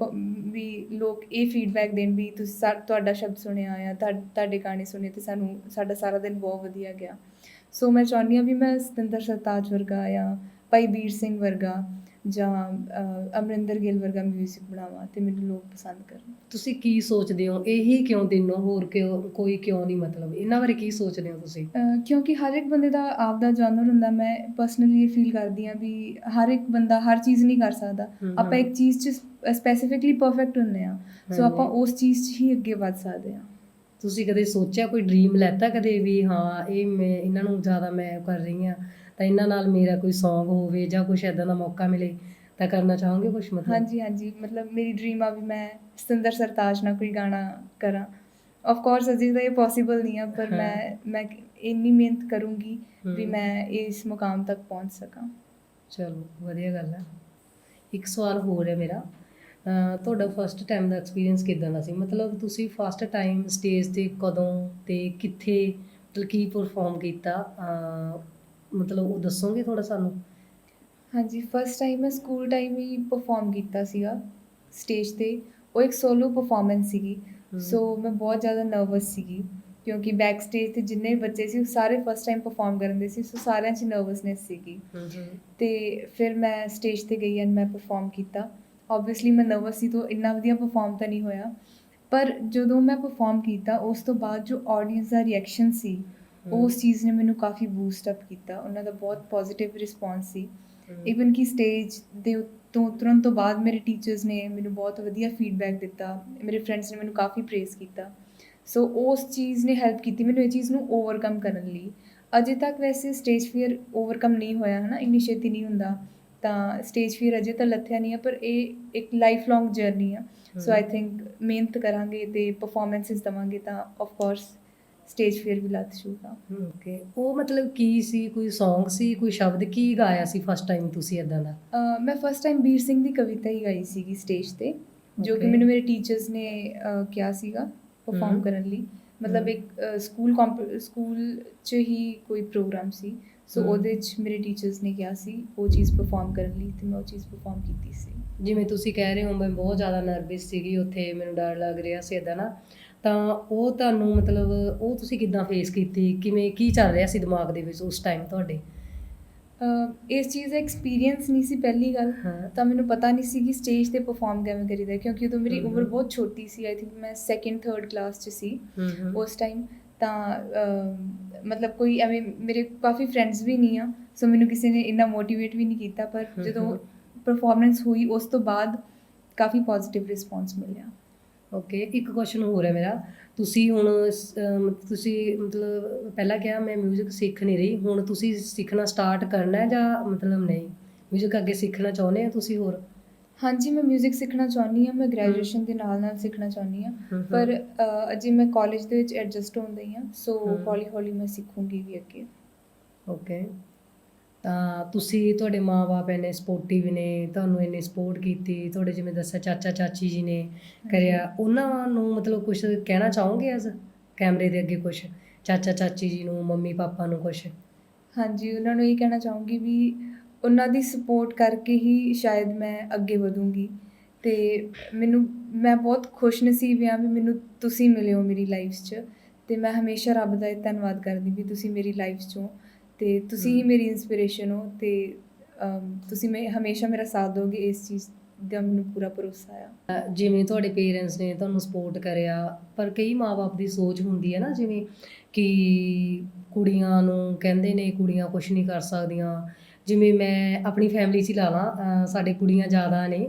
ਵੀ ਲੋਕ ਇਹ ਫੀਡਬੈਕ ਦੇਣ ਵੀ ਤੁਸੀਂ ਤੁਹਾਡਾ ਸ਼ਬਦ ਸੁਣਿਆ ਆ, ਤੁਹਾ- ਤੁਹਾਡੇ ਗਾਣੇ ਸੁਣੇ ਤੇ ਸਾਨੂੰ, ਸਾਡਾ ਸਾਰਾ ਦਿਨ ਬਹੁਤ ਵਧੀਆ ਗਿਆ। ਸੋ ਮੈਂ ਚਾਹੁੰਦੀ ਹਾਂ ਵੀ ਮੈਂ ਸਤਿੰਦਰ ਸਰਤਾਜ ਵਰਗਾ ਆ ਭਾਈ ਵੀਰ ਸਿੰਘ ਵਰਗਾ ਜਾਂ ਅਮਰਿੰਦਰ ਗਿੱਲ ਵਰਗਾ 뮤직 ਬਣਾਵਾਂ ਤੇ ਮੈਨੂੰ ਲੋਕ ਪਸੰਦ ਕਰਨ। ਤੁਸੀਂ ਕੀ ਸੋਚਦੇ ਹੋ? ਇਹੀ ਕਿਉਂ ਦਿਨੋਂ ਹੋਰ ਕਿਉਂ ਕੋਈ ਕਿਉਂ ਨਹੀਂ ਮਤਲਬ? ਇਹਨਾਂ ਬਾਰੇ ਕੀ ਸੋਚਦੇ ਹੋ ਤੁਸੀਂ? ਕਿਉਂਕਿ ਹਰ ਇੱਕ ਬੰਦੇ ਦਾ ਆਪਦਾ ਜਨਰ ਹੁੰਦਾ। ਮੈਂ ਪਰਸਨਲੀ ਇਹ ਫੀਲ ਕਰਦੀ ਹਾਂ ਵੀ ਹਰ ਇੱਕ ਬੰਦਾ ਹਰ ਚੀਜ਼ ਨਹੀਂ ਕਰ ਸਕਦਾ। ਆਪਾਂ ਇੱਕ ਚੀਜ਼ 'ਚ ਸਪੈਸੀਫਿਕਲੀ ਪਰਫੈਕਟ ਹੁੰਦੇ ਆ ਸੋ। ਆਪਾਂ ਉਸ ਚੀਜ਼ 'ਚ ਹੀ ਅੱਗੇ ਵੱਧ ਸਕਦੇ ਆ ਤੁਸੀਂ ਕਦੇ ਸੋਚਿਆ ਕੋਈ ਡ੍ਰੀਮ ਲੈਤਾ ਕਦੇ ਵੀ ਹਾਂ ਇਹ ਮੈਂ ਇਹਨਾਂ ਨੂੰ ਜ਼ਿਆਦਾ ਮੈਂ ਕਰ ਰਹੀ ਹਾਂ ਤਾਂ ਇਹਨਾਂ ਨਾਲ ਮੇਰਾ ਕੋਈ Song ਹੋਵੇ ਜਾਂ ਕੁਝ ਐਦਾਂ ਦਾ ਮੌਕਾ ਮਿਲੇ ਤਾਂ ਕਰਨਾ ਚਾਹੋਗੇ ਕੁਝ ਮਤਲਬ? ਹਾਂਜੀ ਹਾਂਜੀ ਮਤਲਬ ਮੇਰੀ ਡ੍ਰੀਮ ਆ ਵੀ ਮੈਂ ਸਤਿੰਦਰ ਸਰਤਾਜ ਨਾਲ ਕੋਈ ਗਾਣਾ ਕਰਾਂ। ਆਫ ਕੋਰਸ ਅਜੇ ਤਾਂ ਇਹ ਪੋਸੀਬਲ ਨਹੀਂ ਆ ਪਰ। ਮੈਂ ਮੈਂ ਇੰਨੀ ਮਿਹਨਤ ਕਰੂੰਗੀ ਵੀ। ਮੈਂ ਇਸ ਮੁਕਾਮ ਤੱਕ ਪਹੁੰਚ ਸਕਾਂ। ਚਲੋ ਵਧੀਆ ਗੱਲ ਹੈ ਇੱਕ ਸਵਾਲ ਹੋਰ ਹੈ ਮੇਰਾ। ਤੁਹਾਡਾ ਫਸਟ ਟਾਈਮ ਦਾ ਐਕਸਪੀਰੀਅੰਸ ਕਿਦਾਂ ਦਾ ਸੀ? ਮਤਲਬ ਤੁਸੀਂ ਫਸਟ ਟਾਈਮ ਸਟੇਜ ਤੇ ਕਦੋਂ ਤੇ ਕਿੱਥੇ ਮਤਲਬ ਕੀ ਪਰਫਾਰਮ ਕੀਤਾ? ਮਤਲਬ ਉਹ ਦੱਸੋਗੇ ਥੋੜਾ ਸਾਨੂੰ? ਹਾਂਜੀ ਫਸਟ ਟਾਈਮ ਮੈਂ ਸਕੂਲ ਟਾਈਮ ਹੀ ਪਰਫਾਰਮ ਕੀਤਾ ਸੀਗਾ ਸਟੇਜ ਤੇ। ਉਹ ਇੱਕ ਸੋਲੋ ਪਰਫਾਰਮੈਂਸ ਸੀਗੀ। ਸੋ ਮੈਂ ਬਹੁਤ ਜ਼ਿਆਦਾ ਨਰਵਸ ਸੀਗੀ ਕਿਉਂਕਿ ਬੈਕ ਸਟੇਜ ਤੇ ਜਿੰਨੇ ਵੀ ਬੱਚੇ ਸੀ ਉਹ ਸਾਰੇ ਫਸਟ ਟਾਈਮ ਪਰਫਾਰਮ ਕਰਨ ਦੇ ਸੀ ਸੋ ਸਾਰਿਆਂ 'ਚ ਨਰਵਸਨੈਸ ਸੀਗੀ। ਤੇ ਫਿਰ ਮੈਂ ਸਟੇਜ ਤੇ ਗਈ ਐਂਡ ਮੈਂ ਪਰਫਾਰਮ ਕੀਤਾ। ਆਬਵੀਅਸਲੀ ਮੈਂ ਨਰਵਸ ਸੀ ਤਾਂ ਇੰਨਾ ਵਧੀਆ ਪਰਫਾਰਮ ਤਾਂ ਨਹੀਂ ਹੋਇਆ। ਪਰ ਜਦੋਂ ਮੈਂ ਪਰਫਾਰਮ ਕੀਤਾ ਉਸ ਤੋਂ ਬਾਅਦ ਜੋ ਆਡੀਅנס ਦਾ ਰਿਐਕਸ਼ਨ ਸੀ ਉਸ ਚੀਜ਼ ਨੇ ਮੈਨੂੰ ਕਾਫੀ ਬੂਸਟ ਅਪ ਕੀਤਾ। ਉਹਨਾਂ ਦਾ ਬਹੁਤ ਪੋਜ਼ਿਟਿਵ ਰਿਸਪੌਂਸ ਸੀ। ਇਵਨ ਕਿ ਸਟੇਜ ਦੇ ਉੱਤੋਂ ਉਤਰਨ ਤੋਂ ਬਾਅਦ ਮੇਰੇ ਟੀਚਰਸ ਨੇ ਮੈਨੂੰ ਬਹੁਤ ਵਧੀਆ ਫੀਡਬੈਕ ਦਿੱਤਾ। ਮੇਰੇ ਫਰੈਂਡਸ ਨੇ ਮੈਨੂੰ ਕਾਫੀ ਪ੍ਰੇਜ਼ ਕੀਤਾ। ਸੋ ਉਸ ਚੀਜ਼ ਨੇ ਹੈਲਪ ਕੀਤੀ ਮੈਨੂੰ ਇਹ ਚੀਜ਼ ਨੂੰ ਓਵਰਕਮ ਕਰਨ ਲਈ। ਅਜੇ ਤੱਕ ਵੈਸੇ ਸਟੇਜ ਫੀਅਰ ਓਵਰਕਮ ਨਹੀਂ ਹੋਇਆ ਹੈ ਨਾ ਇੰਨੀ ਛੇਤੀ ਨਹੀਂ ਹੁੰਦਾ। ਤਾਂ ਸਟੇਜ ਫੀਅਰ ਅਜੇ ਤਾਂ ਲੱਥਿਆ ਨਹੀਂ ਹੈ ਪਰ ਇਹ ਇੱਕ ਲਾਈਫ ਲੌਂਗ ਜਰਨੀ ਆ ਸੋ ਆਈ ਥਿੰਕ ਮਿਹਨਤ ਕਰਾਂਗੇ ਤੇ ਪਰਫਾਰਮੈਂਸਿਸ ਦਵਾਂਗੇ ਤਾਂ ਆਫ ਕੋਰਸ ਸਟੇਜ ਫੀਅਰ ਵੀ ਲੱਥ ਜੂਗਾ। ਓਕੇ ਉਹ ਮਤਲਬ ਕੀ ਸੀ? ਕੋਈ Song ਸੀ? ਕੋਈ ਸ਼ਬਦ ਕੀ ਗਾਇਆ ਸੀ ਫਸਟ ਟਾਈਮ ਤੁਸੀਂ ਇਦਾਂ ਦਾ? ਮੈਂ ਫਸਟ ਟਾਈਮ ਵੀਰ ਸਿੰਘ ਦੀ ਕਵਿਤਾ ਹੀ ਗਾਈ ਸੀਗੀ ਸਟੇਜ ਤੇ ਜੋ ਕਿ. ਮੈਨੂੰ ਮੇਰੇ ਟੀਚਰਸ ਨੇ ਕਿਹਾ ਸੀਗਾ ਪਰਫਾਰਮ। ਕਰਨ ਲਈ। ਮਤਲਬ। ਇੱਕ ਸਕੂਲ ਸਕੂਲ 'ਚ ਹੀ ਕੋਈ ਪ੍ਰੋਗਰਾਮ ਸੀ। ਸੋ। ਉਹਦੇ 'ਚ ਮੇਰੇ ਟੀਚਰਸ ਨੇ ਕਿਹਾ ਸੀ ਉਹ ਚੀਜ਼ ਪਰਫਾਰਮ ਕਰਨ ਲਈ ਤੇ ਮੈਂ ਉਹ ਚੀਜ਼ ਪਰਫਾਰਮ ਕੀਤੀ ਸੀ। ਜਿਵੇਂ ਤੁਸੀਂ ਕਹਿ ਰਹੇ ਹੋ ਮੈਂ ਬਹੁਤ ਜ਼ਿਆਦਾ ਨਰਵਸ ਸੀਗੀ ਉੱਥੇ ਮੈਨੂੰ ਡਰ ਲੱਗ ਰਿਹਾ ਸੀ ਇਦਾਂ ਨਾ। ਤਾਂ ਉਹ ਤੁਹਾਨੂੰ ਮਤਲਬ ਉਹ ਤੁਸੀਂ ਕਿੱਦਾਂ ਫੇਸ ਕੀਤੀ ਕਿਵੇਂ ਕੀ ਚੱਲ ਰਿਹਾ ਸੀ ਦਿਮਾਗ ਦੇ ਵਿੱਚ ਉਸ ਟਾਈਮ ਤੁਹਾਡੇ ਇਸ ਚੀਜ਼ ਦਾ ਐਕਸਪੀਰੀਅੰਸ ਨਹੀਂ ਸੀ ਪਹਿਲੀ ਗੱਲ ਤਾਂ ਮੈਨੂੰ ਪਤਾ ਨਹੀਂ ਸੀ ਕਿ ਸਟੇਜ ਤੇ ਪਰਫਾਰਮ ਕਿਵੇਂ ਕਰੀਦਾ ਕਿਉਂਕਿ ਉਦੋਂ ਮੇਰੀ ਉਮਰ। ਬਹੁਤ ਛੋਟੀ ਸੀ ਆਈ ਥਿੰਕ ਮੈਂ ਸੈਕਿੰਡ ਥਰਡ ਕਲਾਸ 'ਚ ਸੀ। ਉਸ ਟਾਈਮ ਤਾਂ ਮਤਲਬ ਕੋਈ ਐਵੇਂ ਮੇਰੇ ਕਾਫੀ ਫਰੈਂਡਸ ਵੀ ਨਹੀਂ ਆ ਸੋ ਮੈਨੂੰ ਕਿਸੇ ਨੇ ਇੰਨਾ ਮੋਟੀਵੇਟ ਵੀ ਨਹੀਂ ਕੀਤਾ ਪਰ ਜਦੋਂ। ਪਰਫਾਰਮੈਂਸ ਹੋਈ ਉਸ ਤੋਂ ਬਾਅਦ ਕਾਫੀ ਪੋਜ਼ਿਟਿਵ ਰਿਸਪੌਂਸ ਮਿਲਿਆ ਓਕੇ ਇੱਕ ਕੁਐਸਚਨ ਹੋਰ ਹੈ ਮੇਰਾ ਤੁਸੀਂ ਹੁਣ ਸ- ਅਮ, ਤੁਸੀਂ ਮਤਲਬ ਪਹਿਲਾਂ ਕਿਹਾ ਮੈਂ 뮤직 ਸਿੱਖ ਨਹੀਂ ਰਹੀ ਹੁਣ ਤੁਸੀਂ ਸਿੱਖਣਾ ਸਟਾਰਟ ਕਰਨਾ ਹੈ ਜਾਂ ਮਤਲਬ ਨਹੀਂ 뮤직 ਅੱਗੇ ਸਿੱਖਣਾ ਚਾਹੁੰਦੇ ਹੋ ਤੁਸੀਂ ਹੋਰ ਹਾਂਜੀ ਮੈਂ 뮤직 ਸਿੱਖਣਾ ਚਾਹੁੰਦੀ ਹਾਂ ਮੈਂ ਗ੍ਰੈਜੂਏਸ਼ਨ ਦੇ ਨਾਲ ਨਾਲ ਸਿੱਖਣਾ ਚਾਹੁੰਦੀ ਹਾਂ ਹਮ। ਪਰ ਅ, ਅਜੇ ਮੈਂ ਕਾਲਜ ਦੇ ਵਿੱਚ ਐਡਜਸਟ ਹੋਣ ਡਈ ਹਾਂ ਸੋ ਹਮ। ਹੌਲੀ ਹੌਲੀ ਮੈਂ ਸਿੱਖੂੰਗੀ ਵੀ ਅੱਗੇ ਓਕੇ ਤਾਂ ਤੁਸੀਂ ਤੁਹਾਡੇ ਮਾਪੇ ਇੰਨੇ ਸਪੋਰਟਿਵ ਨੇ ਤੁਹਾਨੂੰ ਇੰਨੀ ਸਪੋਰਟ ਕੀਤੀ ਤੁਹਾਡੇ ਜਿਵੇਂ ਦੱਸਿਆ ਚਾਚਾ ਚਾਚੀ ਜੀ ਨੇ ਕਰਿਆ ਉਹਨਾਂ ਨੂੰ ਮਤਲਬ ਕੁਝ ਕਹਿਣਾ ਚਾਹੋਗੇ ਅਸ ਕੈਮਰੇ ਦੇ ਅੱਗੇ ਕੁਝ ਚਾਚਾ ਚਾਚੀ ਜੀ ਨੂੰ ਮੰਮੀ ਪਾਪਾ ਨੂੰ ਕੁਝ ਹਾਂਜੀ ਉਹਨਾਂ ਨੂੰ ਇਹ ਕਹਿਣਾ ਚਾਹੂੰਗੀ ਵੀ ਉਹਨਾਂ ਦੀ ਸਪੋਰਟ ਕਰਕੇ ਹੀ ਸ਼ਾਇਦ ਮੈਂ ਅੱਗੇ ਵਧੂੰਗੀ। ਤੇ ਮੈਨੂੰ ਮੈਂ ਬਹੁਤ ਖੁਸ਼ ਨਸੀਬ ਹਾਂ ਵੀ ਮੈਨੂੰ ਤੁਸੀਂ ਮਿਲੇ ਹੋ ਮੇਰੀ ਲਾਈਫ 'ਚ। ਤੇ ਮੈਂ ਹਮੇਸ਼ਾ ਰੱਬ ਦਾ ਧੰਨਵਾਦ ਕਰਦੀ ਵੀ ਤੁਸੀਂ ਮੇਰੀ ਲਾਈਫ 'ਚ ਤੇ ਤੁਸੀਂ ਹੀ। ਮੇਰੀ ਇਨਸਪੀਰੇਸ਼ਨ ਹੋ ਤੇ ਤੁਸੀਂ ਮੇ ਹਮੇਸ਼ਾ ਮੇਰਾ ਸਾਥ ਦੋਗੇ ਇਸ ਚੀਜ਼ ਦਾ ਮੈਨੂੰ ਪੂਰਾ ਭਰੋਸਾ ਆ। ਜਿਵੇਂ ਤੁਹਾਡੇ ਪੇਰੈਂਟਸ ਨੇ ਤੁਹਾਨੂੰ ਸਪੋਰਟ ਕਰਿਆ ਪਰ ਕਈ ਮਾਪੇ ਦੀ ਸੋਚ ਹੁੰਦੀ ਹੈ ਨਾ ਜਿਵੇਂ ਕਿ ਕੁੜੀਆਂ ਨੂੰ ਕਹਿੰਦੇ ਨੇ ਕੁੜੀਆਂ ਕੁਝ ਨਹੀਂ ਕਰ ਸਕਦੀਆਂ। ਜਿਵੇਂ ਮੈਂ ਆਪਣੀ ਫੈਮਿਲੀ 'ਚ ਹੀ ਲਾ ਲਾਂ ਸਾਡੇ ਕੁੜੀਆਂ ਜ਼ਿਆਦਾ ਨੇ।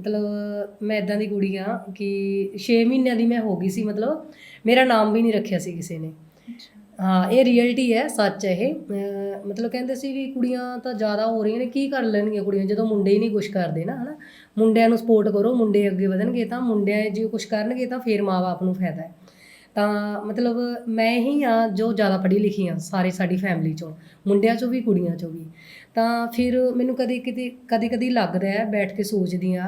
ਮਤਲਬ ਮੈਂ ਇਦਾਂ ਦੀ ਕੁੜੀ ਆ ਕਿ 6 ਮਹੀਨਿਆਂ ਦੀ ਮੈਂ ਹੋ ਗਈ ਸੀ ਮਤਲਬ ਮੇਰਾ ਨਾਮ ਵੀ ਨਹੀਂ ਰੱਖਿਆ ਸੀ ਕਿਸੇ ਨੇ। ਹਾਂ, ਇਹ ਰਿਐਲਿਟੀ ਹੈ, ਸੱਚ ਹੈ ਇਹ। ਮਤਲਬ ਕਹਿੰਦੇ ਸੀ ਵੀ ਕੁੜੀਆਂ ਤਾਂ ਜ਼ਿਆਦਾ ਹੋ ਰਹੀਆਂ ਨੇ, ਕੀ ਕਰ ਲੈਣਗੀਆਂ ਕੁੜੀਆਂ? ਜਦੋਂ ਮੁੰਡੇ ਹੀ ਨਹੀਂ ਕੁਝ ਕਰਦੇ ਨਾ, ਹਨਾ? ਮੁੰਡਿਆਂ ਨੂੰ ਸਪੋਰਟ ਕਰੋ, ਮੁੰਡੇ ਅੱਗੇ ਵਧਣਗੇ ਤਾਂ ਮੁੰਡਿਆਂ ਜੇ ਕੁਝ ਕਰਨਗੇ ਤਾਂ ਫੇਰ ਮਾਪੇ ਨੂੰ ਫਾਇਦਾ ਹੈ। ਤਾਂ ਮਤਲਬ ਮੈਂ ਹੀ ਆ ਜੋ ਜ਼ਿਆਦਾ ਪੜ੍ਹੀ ਲਿਖੀ ਆ ਸਾਰੇ ਸਾਡੀ ਫੈਮਿਲੀ ਚੋਂ, ਮੁੰਡਿਆਂ ਚੋਂ ਵੀ, ਕੁੜੀਆਂ ਚੋਂ ਵੀ। ਤਾਂ ਫਿਰ ਮੈਨੂੰ ਕਦੇ ਕਿਤੇ, ਕਦੇ ਕਦੇ ਲੱਗਦਾ ਹੈ ਬੈਠ ਕੇ ਸੋਚਦੀ ਆ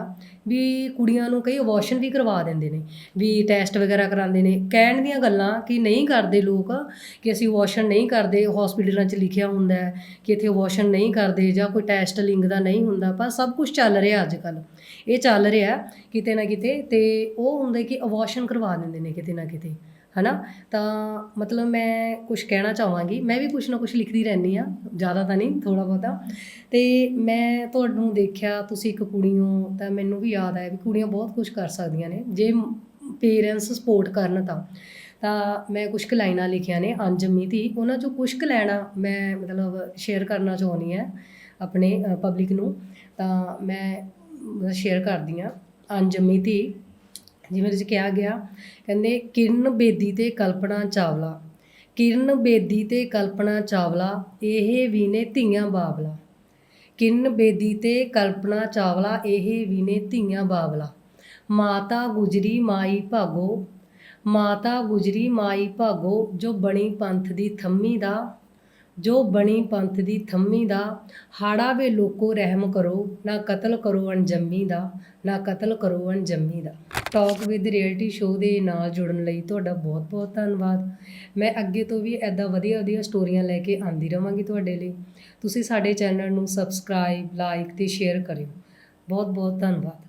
ਵੀ ਕੁੜੀਆਂ ਨੂੰ ਕਈ ਅਬੋਰਸ਼ਨ ਵੀ ਕਰਵਾ ਦਿੰਦੇ ਨੇ, ਵੀ ਟੈਸਟ ਵਗੈਰਾ ਕਰਾਉਂਦੇ ਨੇ। ਕਹਿਣ ਦੀਆਂ ਗੱਲਾਂ ਕਿ ਨਹੀਂ ਕਰਦੇ ਲੋਕ, ਕਿ ਅਸੀਂ ਅਬੋਰਸ਼ਨ ਨਹੀਂ ਕਰਦੇ ਹਸਪੀਟਲਾਂ 'ਚ ਲਿਖਿਆ ਹੁੰਦਾ ਹੈ ਕਿ ਇੱਥੇ ਅਬੋਰਸ਼ਨ ਨਹੀਂ ਕਰਦੇ ਜਾਂ ਕੋਈ ਟੈਸਟ ਲਿੰਗ ਦਾ ਨਹੀਂ ਹੁੰਦਾ, ਪਰ ਸਭ ਕੁਝ ਚੱਲ ਰਿਹਾ ਅੱਜ ਕੱਲ ਇਹ ਚੱਲ ਰਿਹਾ ਕਿਤੇ ਨਾ ਕਿਤੇ ਤੇ ਉਹ ਹੁੰਦਾ ਕਿ ਅਬੋਰਸ਼ਨ ਕਰਵਾ ਦਿੰਦੇ ਨੇ ਕਿਤੇ ਨਾ ਕਿਤੇ। ਹਨਾ? ਤਾਂ ਮਤਲਬ ਮੈਂ ਕੁਝ ਕਹਿਣਾ ਚਾਹਾਂਗੀ। ਮੈਂ ਵੀ ਕੁਝ ਨਾ ਕੁਝ ਲਿਖਦੀ ਰਹਿੰਦੀ ਆ ਜ਼ਿਆਦਾ ਤਾਂ ਨਹੀਂ ਥੋੜਾ ਬਹੁਤਾ। ਤੇ ਮੈਂ ਤੁਹਾਨੂੰ ਦੇਖਿਆ, ਤੁਸੀਂ ਇੱਕ ਕੁੜੀ ਹੋ, ਤਾਂ ਮੈਨੂੰ ਵੀ ਯਾਦ ਆਇਆ ਵੀ ਕੁੜੀਆਂ ਬਹੁਤ ਕੁਝ ਕਰ ਸਕਦੀਆਂ ਨੇ। ਜੇ ਪੇਰੈਂਟਸ ਸਪੋਰਟ ਕਰਨ ਤਾਂ। ਤਾਂ ਮੈਂ ਕੁਝ ਕੁ ਲਾਈਨਾਂ ਲਿਖੀਆਂ ਨੇ ਅਨਜਮੀ ਦੀ। ਉਹਨਾਂ ਚੋਂ ਕੁਝ ਕੁ ਲੈਣਾ ਮੈਂ ਮਤਲਬ ਸ਼ੇਅਰ ਕਰਨਾ ਚਾਹੁੰਦੀ ਹਾਂ ਆਪਣੇ ਪਬਲਿਕ ਨੂੰ। ਤਾਂ ਮੈਂ ਸ਼ੇਅਰ ਕਰਦੀ ਹਾਂ। ਅਨਜਮੀ ਦੀ ਜਿਵੇਂ ਵਿੱਚ ਕਿਹਾ ਗਿਆ, ਕਹਿੰਦੇ ਕਿਰਨ ਬੇਦੀ ਤੇ ਕਲਪਨਾ ਚਾਵਲਾ। ਕਿਰਨ ਬੇਦੀ ਤੇ ਕਲਪਨਾ ਚਾਵਲਾ, ਇਹ ਵੀ ਨੇ ਧੀਆਂ ਬਾਬਲਾ ਕਿਰਨ ਬੇਦੀ ਤੇ ਕਲਪਨਾ ਚਾਵਲਾ, ਇਹ ਵੀ ਨੇ ਧੀਆਂ ਬਾਬਲਾ ਮਾਤਾ ਗੁਜਰੀ ਮਾਈ ਭਾਗੋ, ਮਾਤਾ ਗੁਜਰੀ ਮਾਈ ਭਾਗੋ, ਜੋ ਬਣੀ ਪੰਥ ਦੀ ਥੰਮੀ ਦਾ ਜੋ ਬਣੀ ਪੰਥ ਦੀ ਥੰਮੀ ਦਾ, ਹਾੜਾ ਵੇ ਲੋਕੋ ਰਹਿਮ ਕਰੋ, ਨਾ ਕਤਲ ਕਰੋ ਅਣਜੰਮੀ ਦਾ, ਨਾ ਕਤਲ ਕਰੋ ਅਣਜੰਮੀ ਦਾ। ਟਾਕ ਵਿਦ ਰਿਐਲਿਟੀ ਸ਼ੋਅ ਦੇ ਨਾਲ ਜੁੜਨ ਲਈ ਤੁਹਾਡਾ ਬਹੁਤ ਬਹੁਤ ਧੰਨਵਾਦ। ਮੈਂ ਅੱਗੇ ਤੋਂ ਵੀ ਐਦਾਂ ਵਧੀਆ ਵਧੀਆ ਸਟੋਰੀਆਂ ਲੈ ਕੇ ਆਂਦੀ ਰਵਾਂਗੀ ਤੁਹਾਡੇ ਲਈ। ਤੁਸੀਂ ਸਾਡੇ ਚੈਨਲ ਨੂੰ ਸਬਸਕ੍ਰਾਈਬ ਲਾਈਕ ਤੇ ਸ਼ੇਅਰ ਕਰਿਓ। ਬਹੁਤ ਬਹੁਤ ਧੰਨਵਾਦ।